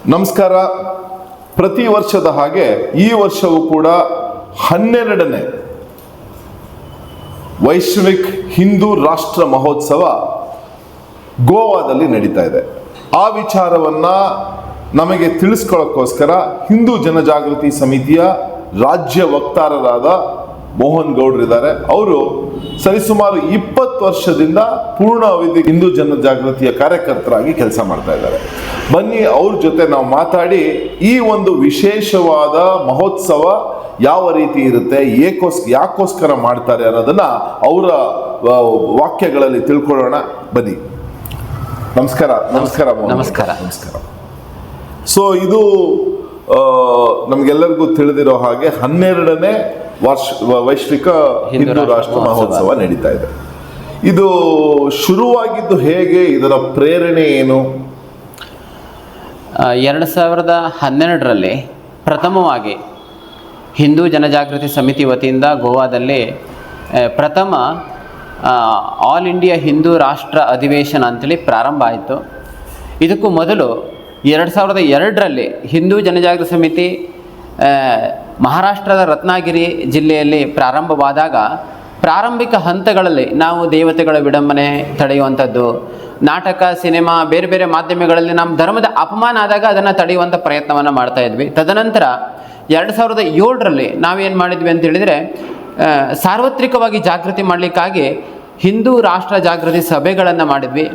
ನಮಸ್ಕಾರ. ಪ್ರತಿ ವರ್ಷದ ಹಾಗೆ ಈ ವರ್ಷವೂ ಕೂಡ ಹನ್ನೆರಡನೇ ವೈಶ್ವಿಕ್ ಹಿಂದೂ ರಾಷ್ಟ್ರ ಮಹೋತ್ಸವ ಗೋವಾದಲ್ಲಿ ನಡೀತಾ ಇದೆ. ಆ ವಿಚಾರವನ್ನ ನಮಗೆ ತಿಳಿಸ್ಕೊಳ್ಳೋಕ್ಕೋಸ್ಕರ ಹಿಂದೂ ಜನಜಾಗೃತಿ ಸಮಿತಿಯ ರಾಜ್ಯ ವಕ್ತಾರರಾದ ಮೋಹನ್ ಗೌಡ್ರು ಇದ್ದಾರೆ. ಅವರು ಸರಿಸುಮಾರು ಇಪ್ಪತ್ತು ವರ್ಷದಿಂದ ಪೂರ್ಣ ಅವಧಿ ಹಿಂದೂ ಜನ ಜಾಗೃತಿಯ ಕಾರ್ಯಕರ್ತರಾಗಿ ಕೆಲಸ ಮಾಡ್ತಾ ಇದ್ದಾರೆ. ಬನ್ನಿ ಅವ್ರ ಜೊತೆ ನಾವು ಮಾತಾಡಿ ಈ ಒಂದು ವಿಶೇಷವಾದ ಮಹೋತ್ಸವ ಯಾವ ರೀತಿ ಇರುತ್ತೆ ಏಕೋಸ್ ಯಾಕೋಸ್ಕರ ಮಾಡ್ತಾರೆ ಅನ್ನೋದನ್ನ ಅವರ ವಾಕ್ಯಗಳಲ್ಲಿ ತಿಳ್ಕೊಳ್ಳೋಣ. ಬನ್ನಿ. ನಮಸ್ಕಾರ ನಮಸ್ಕಾರ. ನಮಸ್ಕಾರ. ನಮಸ್ಕಾರ. ಸೊ ಇದು ನಮ್ಗೆಲ್ಲರಿಗೂ ತಿಳಿದಿರೋ ಹಾಗೆ ಹನ್ನೆರಡನೇ ವರ್ಷ ವೈಶ್ವಿಕ ಹಿಂದೂ ರಾಷ್ಟ್ರ ಮಹೋತ್ಸವ. ನಡೀತಾ ಇದೆ. ಇದು ಶುರುವಾಗಿದ್ದು ಹೇಗೆ? ಇದರ ಪ್ರೇರಣೆ ಏನು? ಎರಡು ಸಾವಿರದ ಹನ್ನೆರಡರಲ್ಲಿ ಪ್ರಥಮವಾಗಿ ಹಿಂದೂ ಜನಜಾಗೃತಿ ಸಮಿತಿ ವತಿಯಿಂದ ಗೋವಾದಲ್ಲಿ ಪ್ರಥಮ ಆಲ್ ಇಂಡಿಯಾ ಹಿಂದೂ ರಾಷ್ಟ್ರ ಅಧಿವೇಶನ ಅಂತೇಳಿ ಪ್ರಾರಂಭ ಆಯಿತು. ಇದಕ್ಕೂ ಮೊದಲು ಎರಡು ಸಾವಿರದ ಎರಡರಲ್ಲಿ ಹಿಂದೂ ಜನಜಾಗೃತಿ ಸಮಿತಿ ಮಹಾರಾಷ್ಟ್ರದ ರತ್ನಗಿರಿ ಜಿಲ್ಲೆಯಲ್ಲಿ ಪ್ರಾರಂಭವಾದಾಗ ಪ್ರಾರಂಭಿಕ ಹಂತಗಳಲ್ಲಿ ನಾವು ದೇವತೆಗಳ ವಿಡಂಬನೆ ತಡೆಯುವಂಥದ್ದು. ನಾಟಕ ಸಿನಿಮಾ ಬೇರೆ ಬೇರೆ ಮಾಧ್ಯಮಗಳಲ್ಲಿ ನಮ್ಮ ಧರ್ಮದ ಅಪಮಾನ ಆದಾಗ ಅದನ್ನು ತಡೆಯುವಂಥ ಪ್ರಯತ್ನವನ್ನು ಮಾಡ್ತಾ ಇದ್ವಿ. ತದನಂತರ ಎರಡು ಸಾವಿರದ ಏಳರಲ್ಲಿ ನಾವೇನು ಮಾಡಿದ್ವಿ ಅಂತ ಹೇಳಿದರೆ ಸಾರ್ವತ್ರಿಕವಾಗಿ ಜಾಗೃತಿ ಮಾಡಲಿಕ್ಕಾಗಿ ಹಿಂದೂ ರಾಷ್ಟ್ರ ಜಾಗೃತಿ ಸಭೆಗಳನ್ನು ಮಾಡಿದ್ವಿ.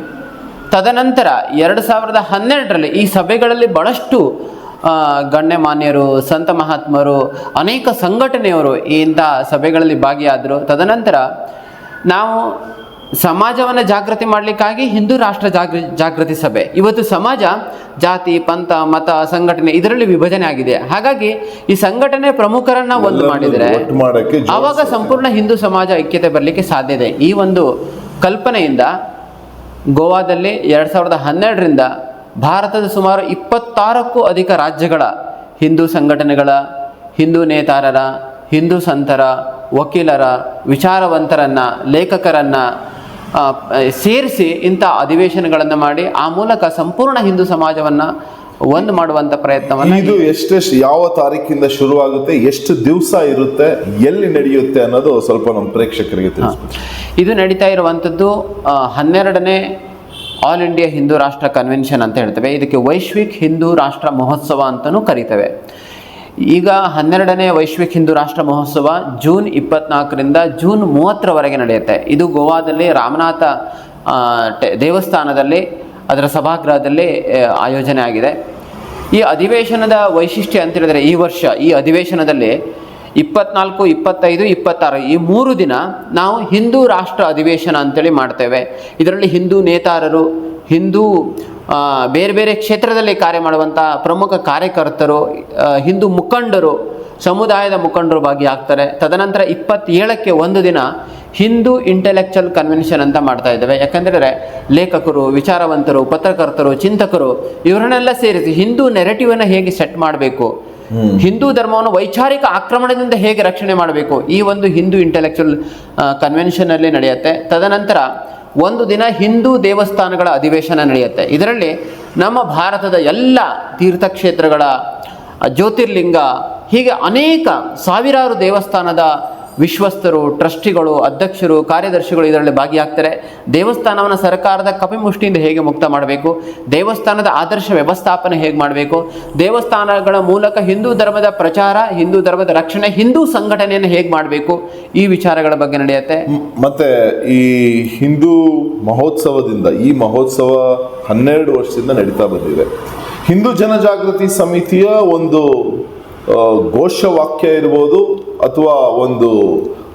ತದನಂತರ ಎರಡು ಸಾವಿರದ ಹನ್ನೆರಡರಲ್ಲಿ ಈ ಸಭೆಗಳಲ್ಲಿ ಆ, ಗಣ್ಯಮಾನ್ಯರು ಸಂತ ಮಹಾತ್ಮರು ಅನೇಕ ಸಂಘಟನೆಯವರು ಇಂಥ ಸಭೆಗಳಲ್ಲಿ ಭಾಗಿಯಾದರು. ತದನಂತರ ನಾವು ಸಮಾಜವನ್ನು ಜಾಗೃತಿ ಮಾಡಲಿಕ್ಕಾಗಿ ಹಿಂದೂ ರಾಷ್ಟ್ರ ಜಾಗೃ ಜಾಗೃತಿ ಸಭೆ. ಇವತ್ತು ಸಮಾಜ ಜಾತಿ ಪಂಥ ಮತ ಸಂಘಟನೆ ಇದರಲ್ಲಿ ವಿಭಜನೆ ಆಗಿದೆ. ಹಾಗಾಗಿ ಈ ಸಂಘಟನೆ ಪ್ರಮುಖರನ್ನ ಒಂದು ಮಾಡಿದರೆ ಅವಾಗ ಆವಾಗ ಸಂಪೂರ್ಣ ಹಿಂದೂ ಸಮಾಜ ಐಕ್ಯತೆ ಬರಲಿಕ್ಕೆ ಸಾಧ್ಯ ಇದೆ. ಈ ಒಂದು ಕಲ್ಪನೆಯಿಂದ ಗೋವಾದಲ್ಲಿ ಎರಡು ಸಾವಿರದ ಹನ್ನೆರಡರಿಂದ ಭಾರತದ ಸುಮಾರು ಇಪ್ಪತ್ತಾರಕ್ಕೂ ಅಧಿಕ ರಾಜ್ಯಗಳ ಹಿಂದೂ ಸಂಘಟನೆಗಳ ಹಿಂದೂ ನೇತಾರರ ಹಿಂದೂ ಸಂತರ ವಕೀಲರ ವಿಚಾರವಂತರನ್ನು ಲೇಖಕರನ್ನು ಸೇರಿಸಿ ಇಂಥ ಅಧಿವೇಶನಗಳನ್ನು ಮಾಡಿ ಆ ಮೂಲಕ ಸಂಪೂರ್ಣ ಹಿಂದೂ ಸಮಾಜವನ್ನು ಒಂದು ಮಾಡುವಂಥ ಪ್ರಯತ್ನವನ್ನು ಇದು ಎಷ್ಟೆಷ್ಟು ಯಾವ ತಾರೀಕಿಂದ ಶುರುವಾಗುತ್ತೆ ಎಷ್ಟು ದಿವಸ ಇರುತ್ತೆ ಎಲ್ಲಿ ನಡೆಯುತ್ತೆ ಅನ್ನೋದು ಸ್ವಲ್ಪ ನಮ್ಮ ಪ್ರೇಕ್ಷಕರಿಗೆ ಇದು ನಡೀತಾ ಇರುವಂಥದ್ದು ಹನ್ನೆರಡನೇ ಆಲ್ ಇಂಡಿಯಾ ಹಿಂದೂ ರಾಷ್ಟ್ರ ಕನ್ವೆನ್ಷನ್ ಅಂತ ಹೇಳ್ತೇವೆ. ಇದಕ್ಕೆ ವೈಶ್ವಿಕ ಹಿಂದೂ ರಾಷ್ಟ್ರ ಮಹೋತ್ಸವ ಅಂತಲೂ ಕರಿತೇವೆ. ಈಗ ಹನ್ನೆರಡನೇ ವೈಶ್ವಿಕ ಹಿಂದೂ ರಾಷ್ಟ್ರ ಮಹೋತ್ಸವ ಜೂನ್ ಇಪ್ಪತ್ನಾಲ್ಕರಿಂದ ಜೂನ್ ಮೂವತ್ತರವರೆಗೆ ನಡೆಯುತ್ತೆ. ಇದು ಗೋವಾದಲ್ಲಿ ರಾಮನಾಥ ದೇವಸ್ಥಾನದಲ್ಲಿ, ಅದರ ಸಭಾಗೃಹದಲ್ಲಿ ಆಯೋಜನೆ ಆಗಿದೆ ಈ ಅಧಿವೇಶನದ ವೈಶಿಷ್ಟ್ಯ ಅಂತ ಹೇಳಿದ್ರೆ ಈ ವರ್ಷ, ಈ ಅಧಿವೇಶನದಲ್ಲಿ ಇಪ್ಪತ್ನಾಲ್ಕು, ಇಪ್ಪತ್ತೈದು, ಇಪ್ಪತ್ತಾರು ಈ ಮೂರು ದಿನ ನಾವು ಹಿಂದೂ ರಾಷ್ಟ್ರ ಅಧಿವೇಶನ ಅಂತೇಳಿ ಮಾಡ್ತೇವೆ. ಇದರಲ್ಲಿ ಹಿಂದೂ ನೇತಾರರು, ಹಿಂದೂ ಬೇರೆ ಬೇರೆ ಕ್ಷೇತ್ರದಲ್ಲಿ ಕಾರ್ಯ ಮಾಡುವಂಥ ಪ್ರಮುಖ ಕಾರ್ಯಕರ್ತರು ಹಿಂದೂ ಮುಖಂಡರು, ಸಮುದಾಯದ ಮುಖಂಡರು ಭಾಗಿಯಾಗ್ತಾರೆ. ತದನಂತರ ಇಪ್ಪತ್ತೇಳಕ್ಕೆ ಒಂದು ದಿನ ಹಿಂದೂ ಇಂಟೆಲೆಕ್ಚುವಲ್ ಕನ್ವೆನ್ಷನ್ ಅಂತ ಮಾಡ್ತಾ ಇದ್ದೇವೆ. ಯಾಕಂದರೆ ಲೇಖಕರು, ವಿಚಾರವಂತರು, ಪತ್ರಕರ್ತರು, ಚಿಂತಕರು, ಇವರನ್ನೆಲ್ಲ ಸೇರಿಸಿ ಹಿಂದೂ ನೆರೆಟಿವನ್ನು ಹೇಗೆ ಸೆಟ್ ಮಾಡಬೇಕು ಹಿಂದೂ ಧರ್ಮವನ್ನು ವೈಚಾರಿಕ ಆಕ್ರಮಣದಿಂದ ಹೇಗೆ ರಕ್ಷಣೆ ಮಾಡಬೇಕು? ಈ ಒಂದು ಹಿಂದೂ ಇಂಟೆಲೆಕ್ಚುಯಲ್ ಕನ್ವೆನ್ಷನ್ ಅಲ್ಲಿ ನಡೆಯುತ್ತೆ. ತದನಂತರ ಒಂದು ದಿನ ಹಿಂದೂ ದೇವಸ್ಥಾನಗಳ ಅಧಿವೇಶನ ನಡೆಯುತ್ತೆ. ಇದರಲ್ಲಿ ನಮ್ಮ ಭಾರತದ ಎಲ್ಲ ತೀರ್ಥಕ್ಷೇತ್ರಗಳ ಜ್ಯೋತಿರ್ಲಿಂಗ, ಹೀಗೆ ಅನೇಕ ಸಾವಿರಾರು ದೇವಸ್ಥಾನದ ವಿಶ್ವಸ್ತರು ಟ್ರಸ್ಟಿಗಳು, ಅಧ್ಯಕ್ಷರು, ಕಾರ್ಯದರ್ಶಿಗಳು ಇದರಲ್ಲಿ ಭಾಗಿಯಾಗ್ತಾರೆ. ದೇವಸ್ಥಾನವನ್ನು ಸರ್ಕಾರದ ಕಪಿಮುಷ್ಟಿಯಿಂದ ಹೇಗೆ ಮುಕ್ತ ಮಾಡಬೇಕು? ದೇವಸ್ಥಾನದ ಆದರ್ಶ ವ್ಯವಸ್ಥಾಪನೆ ಹೇಗೆ ಮಾಡಬೇಕು? ದೇವಸ್ಥಾನಗಳ ಮೂಲಕ ಹಿಂದೂ ಧರ್ಮದ ಪ್ರಚಾರ, ಹಿಂದೂ ಧರ್ಮದ ರಕ್ಷಣೆ, ಹಿಂದೂ ಸಂಘಟನೆಯನ್ನು ಹೇಗೆ ಮಾಡಬೇಕು? ಈ ವಿಚಾರಗಳ ಬಗ್ಗೆ ನಡೆಯುತ್ತೆ. ಮತ್ತೆ ಈ ಹಿಂದೂ ಮಹೋತ್ಸವದಿಂದ, ಈ ಮಹೋತ್ಸವ ಹನ್ನೆರಡು ವರ್ಷದಿಂದ ನಡೀತಾ ಬಂದಿದೆ. ಹಿಂದೂ ಜನಜಾಗೃತಿ ಸಮಿತಿಯ ಒಂದು ಘೋಷವಾಕ್ಯ ಇರ್ಬೋದು ಅಥವಾ ಒಂದು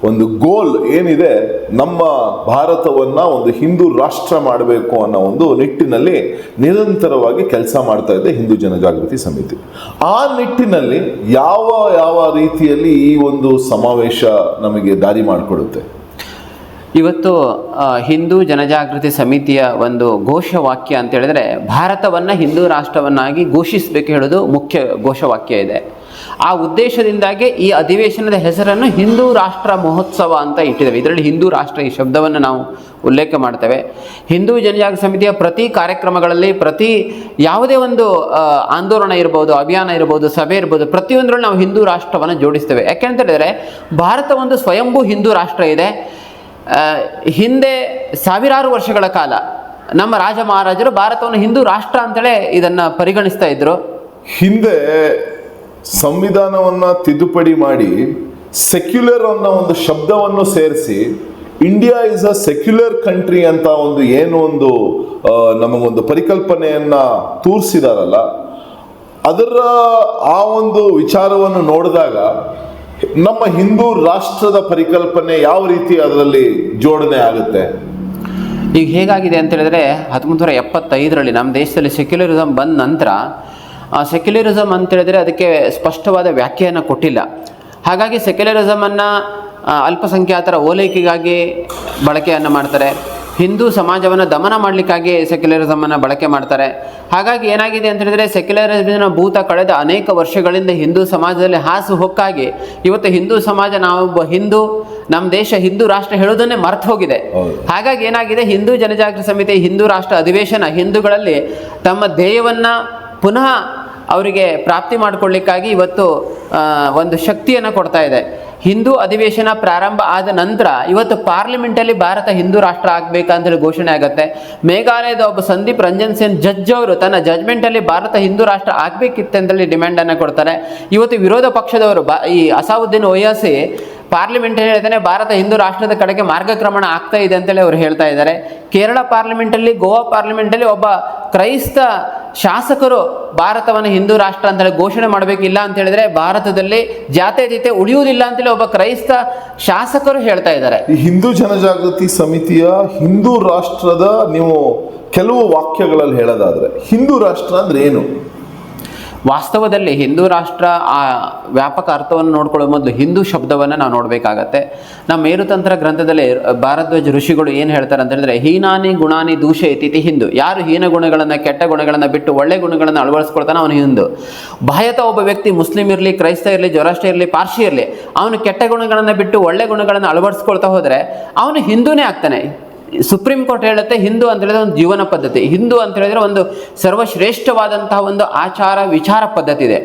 ಒಂದು ಗೋಲ್ ಏನಿದೆ, ನಮ್ಮ ಭಾರತವನ್ನ ಒಂದು ಹಿಂದೂ ರಾಷ್ಟ್ರ ಮಾಡಬೇಕು ಅನ್ನೋ ಒಂದು ನಿಟ್ಟಿನಲ್ಲಿ ನಿರಂತರವಾಗಿ ಕೆಲಸ ಮಾಡ್ತಾ ಇದೆ ಹಿಂದೂ ಜನಜಾಗೃತಿ ಸಮಿತಿ. ಆ ನಿಟ್ಟಿನಲ್ಲಿ ಯಾವ ಯಾವ ರೀತಿಯಲ್ಲಿ ಈ ಒಂದು ಸಮಾವೇಶ ನಮಗೆ ದಾರಿ ಮಾಡಿಕೊಡುತ್ತೆ? ಇವತ್ತು ಹಿಂದೂ ಜನಜಾಗೃತಿ ಸಮಿತಿಯ ಒಂದು ಘೋಷವಾಕ್ಯ ಅಂತ ಹೇಳಿದ್ರೆ, ಭಾರತವನ್ನು ಹಿಂದೂ ರಾಷ್ಟ್ರವನ್ನಾಗಿ ಘೋಷಿಸಬೇಕು ಹೇಳೋದು ಮುಖ್ಯ ಘೋಷವಾಕ್ಯ ಇದೆ. ಆ ಉದ್ದೇಶದಿಂದಾಗಿ ಈ ಅಧಿವೇಶನದ ಹೆಸರನ್ನು ಹಿಂದೂ ರಾಷ್ಟ್ರ ಮಹೋತ್ಸವ ಅಂತ ಇಟ್ಟಿದ್ದೇವೆ. ಇದರಲ್ಲಿ ಹಿಂದೂ ರಾಷ್ಟ್ರ ಈ ಶಬ್ದವನ್ನು ನಾವು ಉಲ್ಲೇಖ ಮಾಡ್ತೇವೆ. ಹಿಂದೂ ಜನಜಾಗ ಸಮಿತಿಯ ಪ್ರತಿ ಕಾರ್ಯಕ್ರಮಗಳಲ್ಲಿ ಪ್ರತಿ ಯಾವುದೇ ಒಂದು ಆಂದೋಲನ ಇರ್ಬೋದು, ಅಭಿಯಾನ ಇರ್ಬೋದು, ಸಭೆ ಇರ್ಬೋದು, ಪ್ರತಿಯೊಂದರಲ್ಲಿ ನಾವು ಹಿಂದೂ ರಾಷ್ಟ್ರವನ್ನು ಜೋಡಿಸ್ತೇವೆ. ಯಾಕೆಂತ ಹೇಳಿದರೆ ಭಾರತ ಒಂದು ಸ್ವಯಂಭೂ ಹಿಂದೂ ರಾಷ್ಟ್ರ ಇದೆ. ಹಿಂದೆ ಸಾವಿರಾರು ವರ್ಷಗಳ ಕಾಲ ನಮ್ಮ ರಾಜ ಮಹಾರಾಜರು ಭಾರತವನ್ನು ಹಿಂದೂ ರಾಷ್ಟ್ರ ಅಂತಲೇ ಇದನ್ನು ಪರಿಗಣಿಸ್ತಾ ಇದ್ರು. ಹಿಂದೆ ಸಂವಿಧಾನವನ್ನ ತಿದ್ದುಪಡಿ ಮಾಡಿ ಸೆಕ್ಯುಲರ್ ಅನ್ನೋ ಒಂದು ಶಬ್ದವನ್ನು ಸೇರಿಸಿ India is a secular country ಅಂತ ಒಂದು ಏನು ಒಂದು ನಮಗೊಂದು ಪರಿಕಲ್ಪನೆಯನ್ನ ತೋರಿಸಿದಾರಲ್ಲ, ಅದರ ಆ ಒಂದು ವಿಚಾರವನ್ನು ನೋಡಿದಾಗ ನಮ್ಮ ಹಿಂದೂ ರಾಷ್ಟ್ರದ ಪರಿಕಲ್ಪನೆ ಯಾವ ರೀತಿ ಅದರಲ್ಲಿ ಜೋಡಣೆ ಆಗುತ್ತೆ? ಈಗ ಹೇಗಾಗಿದೆ ಅಂತ ಹೇಳಿದ್ರೆ ಹತ್ತೊಂಬತ್ತು ನೂರ ಎಪ್ಪತ್ತೈದರಲ್ಲಿ ನಮ್ಮ ದೇಶದಲ್ಲಿ ಸೆಕ್ಯುಲರಿಸಮ್ ಬಂದ ನಂತರ ಸೆಕ್ಯುಲರಿಸಮ್ ಅಂತ ಹೇಳಿದರೆ ಅದಕ್ಕೆ ಸ್ಪಷ್ಟವಾದ ವ್ಯಾಖ್ಯಾನ ಕೊಟ್ಟಿಲ್ಲ. ಹಾಗಾಗಿ ಸೆಕ್ಯುಲರಿಸಮನ್ನು ಅಲ್ಪಸಂಖ್ಯಾತರ ಓಲೈಕೆಗಾಗಿ ಬಳಕೆಯನ್ನು ಮಾಡ್ತಾರೆ. ಹಿಂದೂ ಸಮಾಜವನ್ನು ದಮನ ಮಾಡಲಿಕ್ಕಾಗಿ ಸೆಕ್ಯುಲರಿಸಮನ್ನು ಬಳಕೆ ಮಾಡ್ತಾರೆ. ಹಾಗಾಗಿ ಏನಾಗಿದೆ ಅಂತ ಹೇಳಿದರೆ ಸೆಕ್ಯುಲರಿಸಮ್ನ ಭೂತ ಕಳೆದ ಅನೇಕ ವರ್ಷಗಳಿಂದ ಹಿಂದೂ ಸಮಾಜದಲ್ಲಿ ಹಾಸು ಹೊಕ್ಕಾಗಿ ಇವತ್ತು ಹಿಂದೂ ಸಮಾಜ ನಾವೊಬ್ಬ ಹಿಂದೂ ನಮ್ಮ ದೇಶ ಹಿಂದೂ ರಾಷ್ಟ್ರ ಹೇಳೋದನ್ನೇ ಮರ್ತು ಹೋಗಿದೆ. ಹಾಗಾಗಿ ಏನಾಗಿದೆ ಹಿಂದೂ ಜನಜಾಗೃತಿ ಸಮಿತಿ ಹಿಂದೂ ರಾಷ್ಟ್ರ ಅಧಿವೇಶನ ಹಿಂದೂಗಳಲ್ಲಿ ತಮ್ಮ ಧ್ಯೇಯವನ್ನು ಪುನಃ ಅವರಿಗೆ ಪ್ರಾಪ್ತಿ ಮಾಡಿಕೊಳ್ಳಿಕ್ಕಾಗಿ ಇವತ್ತು ಒಂದು ಶಕ್ತಿಯನ್ನು ಕೊಡ್ತಾ ಇದೆ. ಹಿಂದೂ ಅಧಿವೇಶನ ಪ್ರಾರಂಭ ಆದ ನಂತರ ಇವತ್ತು ಪಾರ್ಲಿಮೆಂಟಲ್ಲಿ ಭಾರತ ಹಿಂದೂ ರಾಷ್ಟ್ರ ಆಗಬೇಕಂತೇಳಿ ಘೋಷಣೆ ಆಗುತ್ತೆ. ಮೇಘಾಲಯದ ಒಬ್ಬ ಸಂದೀಪ್ ರಂಜನ್ ಸೇನ್ ಜಡ್ಜ್ ಅವರು ತನ್ನ ಜಜ್ಮೆಂಟಲ್ಲಿ ಭಾರತ ಹಿಂದೂ ರಾಷ್ಟ್ರ ಆಗಬೇಕಿತ್ತಂತೇಳಿ ಡಿಮ್ಯಾಂಡನ್ನು ಕೊಡ್ತಾರೆ. ಇವತ್ತು ವಿರೋಧ ಪಕ್ಷದವರು ಬಾ, ಈ ಅಸಾವುದ್ದೀನ್ ಒಯ್ಯಾಸಿ ಪಾರ್ಲಿಮೆಂಟ್ ಹೇಳ್ತಾನೆ ಭಾರತ ಹಿಂದೂ ರಾಷ್ಟ್ರದ ಕಡೆಗೆ ಮಾರ್ಗಕ್ರಮಣ ಆಗ್ತಾ ಇದೆ ಅಂತೇಳಿ ಅವರು ಹೇಳ್ತಾ ಇದ್ದಾರೆ. ಕೇರಳ ಪಾರ್ಲಿಮೆಂಟಲ್ಲಿ, ಗೋವಾ ಪಾರ್ಲಿಮೆಂಟಲ್ಲಿ ಒಬ್ಬ ಕ್ರೈಸ್ತ ಶಾಸಕರು ಭಾರತವನ್ನು ಹಿಂದೂ ರಾಷ್ಟ್ರ ಅಂತೇಳಿ ಘೋಷಣೆ ಮಾಡಬೇಕಿಲ್ಲ ಅಂತ ಹೇಳಿದ್ರೆ ಭಾರತದಲ್ಲಿ ಜಾತ್ಯತೀತೆ ಉಳಿಯುವುದಿಲ್ಲ ಅಂತೇಳಿ ಒಬ್ಬ ಕ್ರೈಸ್ತ ಶಾಸಕರು ಹೇಳ್ತಾ ಇದ್ದಾರೆ. ಹಿಂದೂ ಜನಜಾಗೃತಿ ಸಮಿತಿಯ ಹಿಂದೂ ರಾಷ್ಟ್ರದ ನೀವು ಕೆಲವು ವಾಕ್ಯಗಳಲ್ಲಿ ಹೇಳೋದಾದ್ರೆ, ಹಿಂದೂ ರಾಷ್ಟ್ರ ಅಂದ್ರೆ ಏನು? ವಾಸ್ತವದಲ್ಲಿ ಹಿಂದೂ ರಾಷ್ಟ್ರ ಆ ವ್ಯಾಪಕ ಅರ್ಥವನ್ನು ನೋಡ್ಕೊಳ್ಳೋ ಮೊದಲು ಹಿಂದೂ ಶಬ್ದವನ್ನು ನಾವು ನೋಡಬೇಕಾಗತ್ತೆ. ನಮ್ಮ ಮೇರುತಂತ್ರ ಗ್ರಂಥದಲ್ಲಿ ಭಾರದ್ವಾಜ ಋಷಿಗಳು ಏನು ಹೇಳ್ತಾರೆ ಅಂತ ಹೇಳಿದ್ರೆ, ಹೀನಾನಿ ಗುಣಾನಿ ದೂಷ ಇತಿಥಿ ಹಿಂದೂ. ಯಾರು ಹೀನ ಗುಣಗಳನ್ನು, ಕೆಟ್ಟ ಗುಣಗಳನ್ನು ಬಿಟ್ಟು ಒಳ್ಳೆ ಗುಣಗಳನ್ನು ಅಳವಡಿಸ್ಕೊಳ್ತಾನೆ ಅವನು ಹಿಂದೂ. ಬಾಹ್ಯತ ಒಬ್ಬ ವ್ಯಕ್ತಿ ಮುಸ್ಲಿಂ ಇರಲಿ, ಕ್ರೈಸ್ತ ಇರಲಿ ಜೊರಾಷ್ಟ್ರ ಇರಲಿ ಪಾರ್ಶಿ ಇರಲಿ, ಅವನು ಕೆಟ್ಟ ಗುಣಗಳನ್ನು ಬಿಟ್ಟು ಒಳ್ಳೆ ಗುಣಗಳನ್ನು ಅಳವಡಿಸ್ಕೊಳ್ತಾ ಹೋದರೆ ಅವನು ಹಿಂದೂನೇ ಆಗ್ತಾನೆ. ಸುಪ್ರೀಂ ಕೋರ್ಟ್ ಹೇಳುತ್ತೆ ಹಿಂದೂ ಅಂತ ಹೇಳಿದ್ರೆ ಒಂದು ಜೀವನ ಪದ್ಧತಿ. ಹಿಂದೂ ಅಂತ ಹೇಳಿದ್ರೆ ಒಂದು ಸರ್ವಶ್ರೇಷ್ಠವಾದಂತಹ ಒಂದು ಆಚಾರ ವಿಚಾರ ಪದ್ಧತಿ ಇದೆ.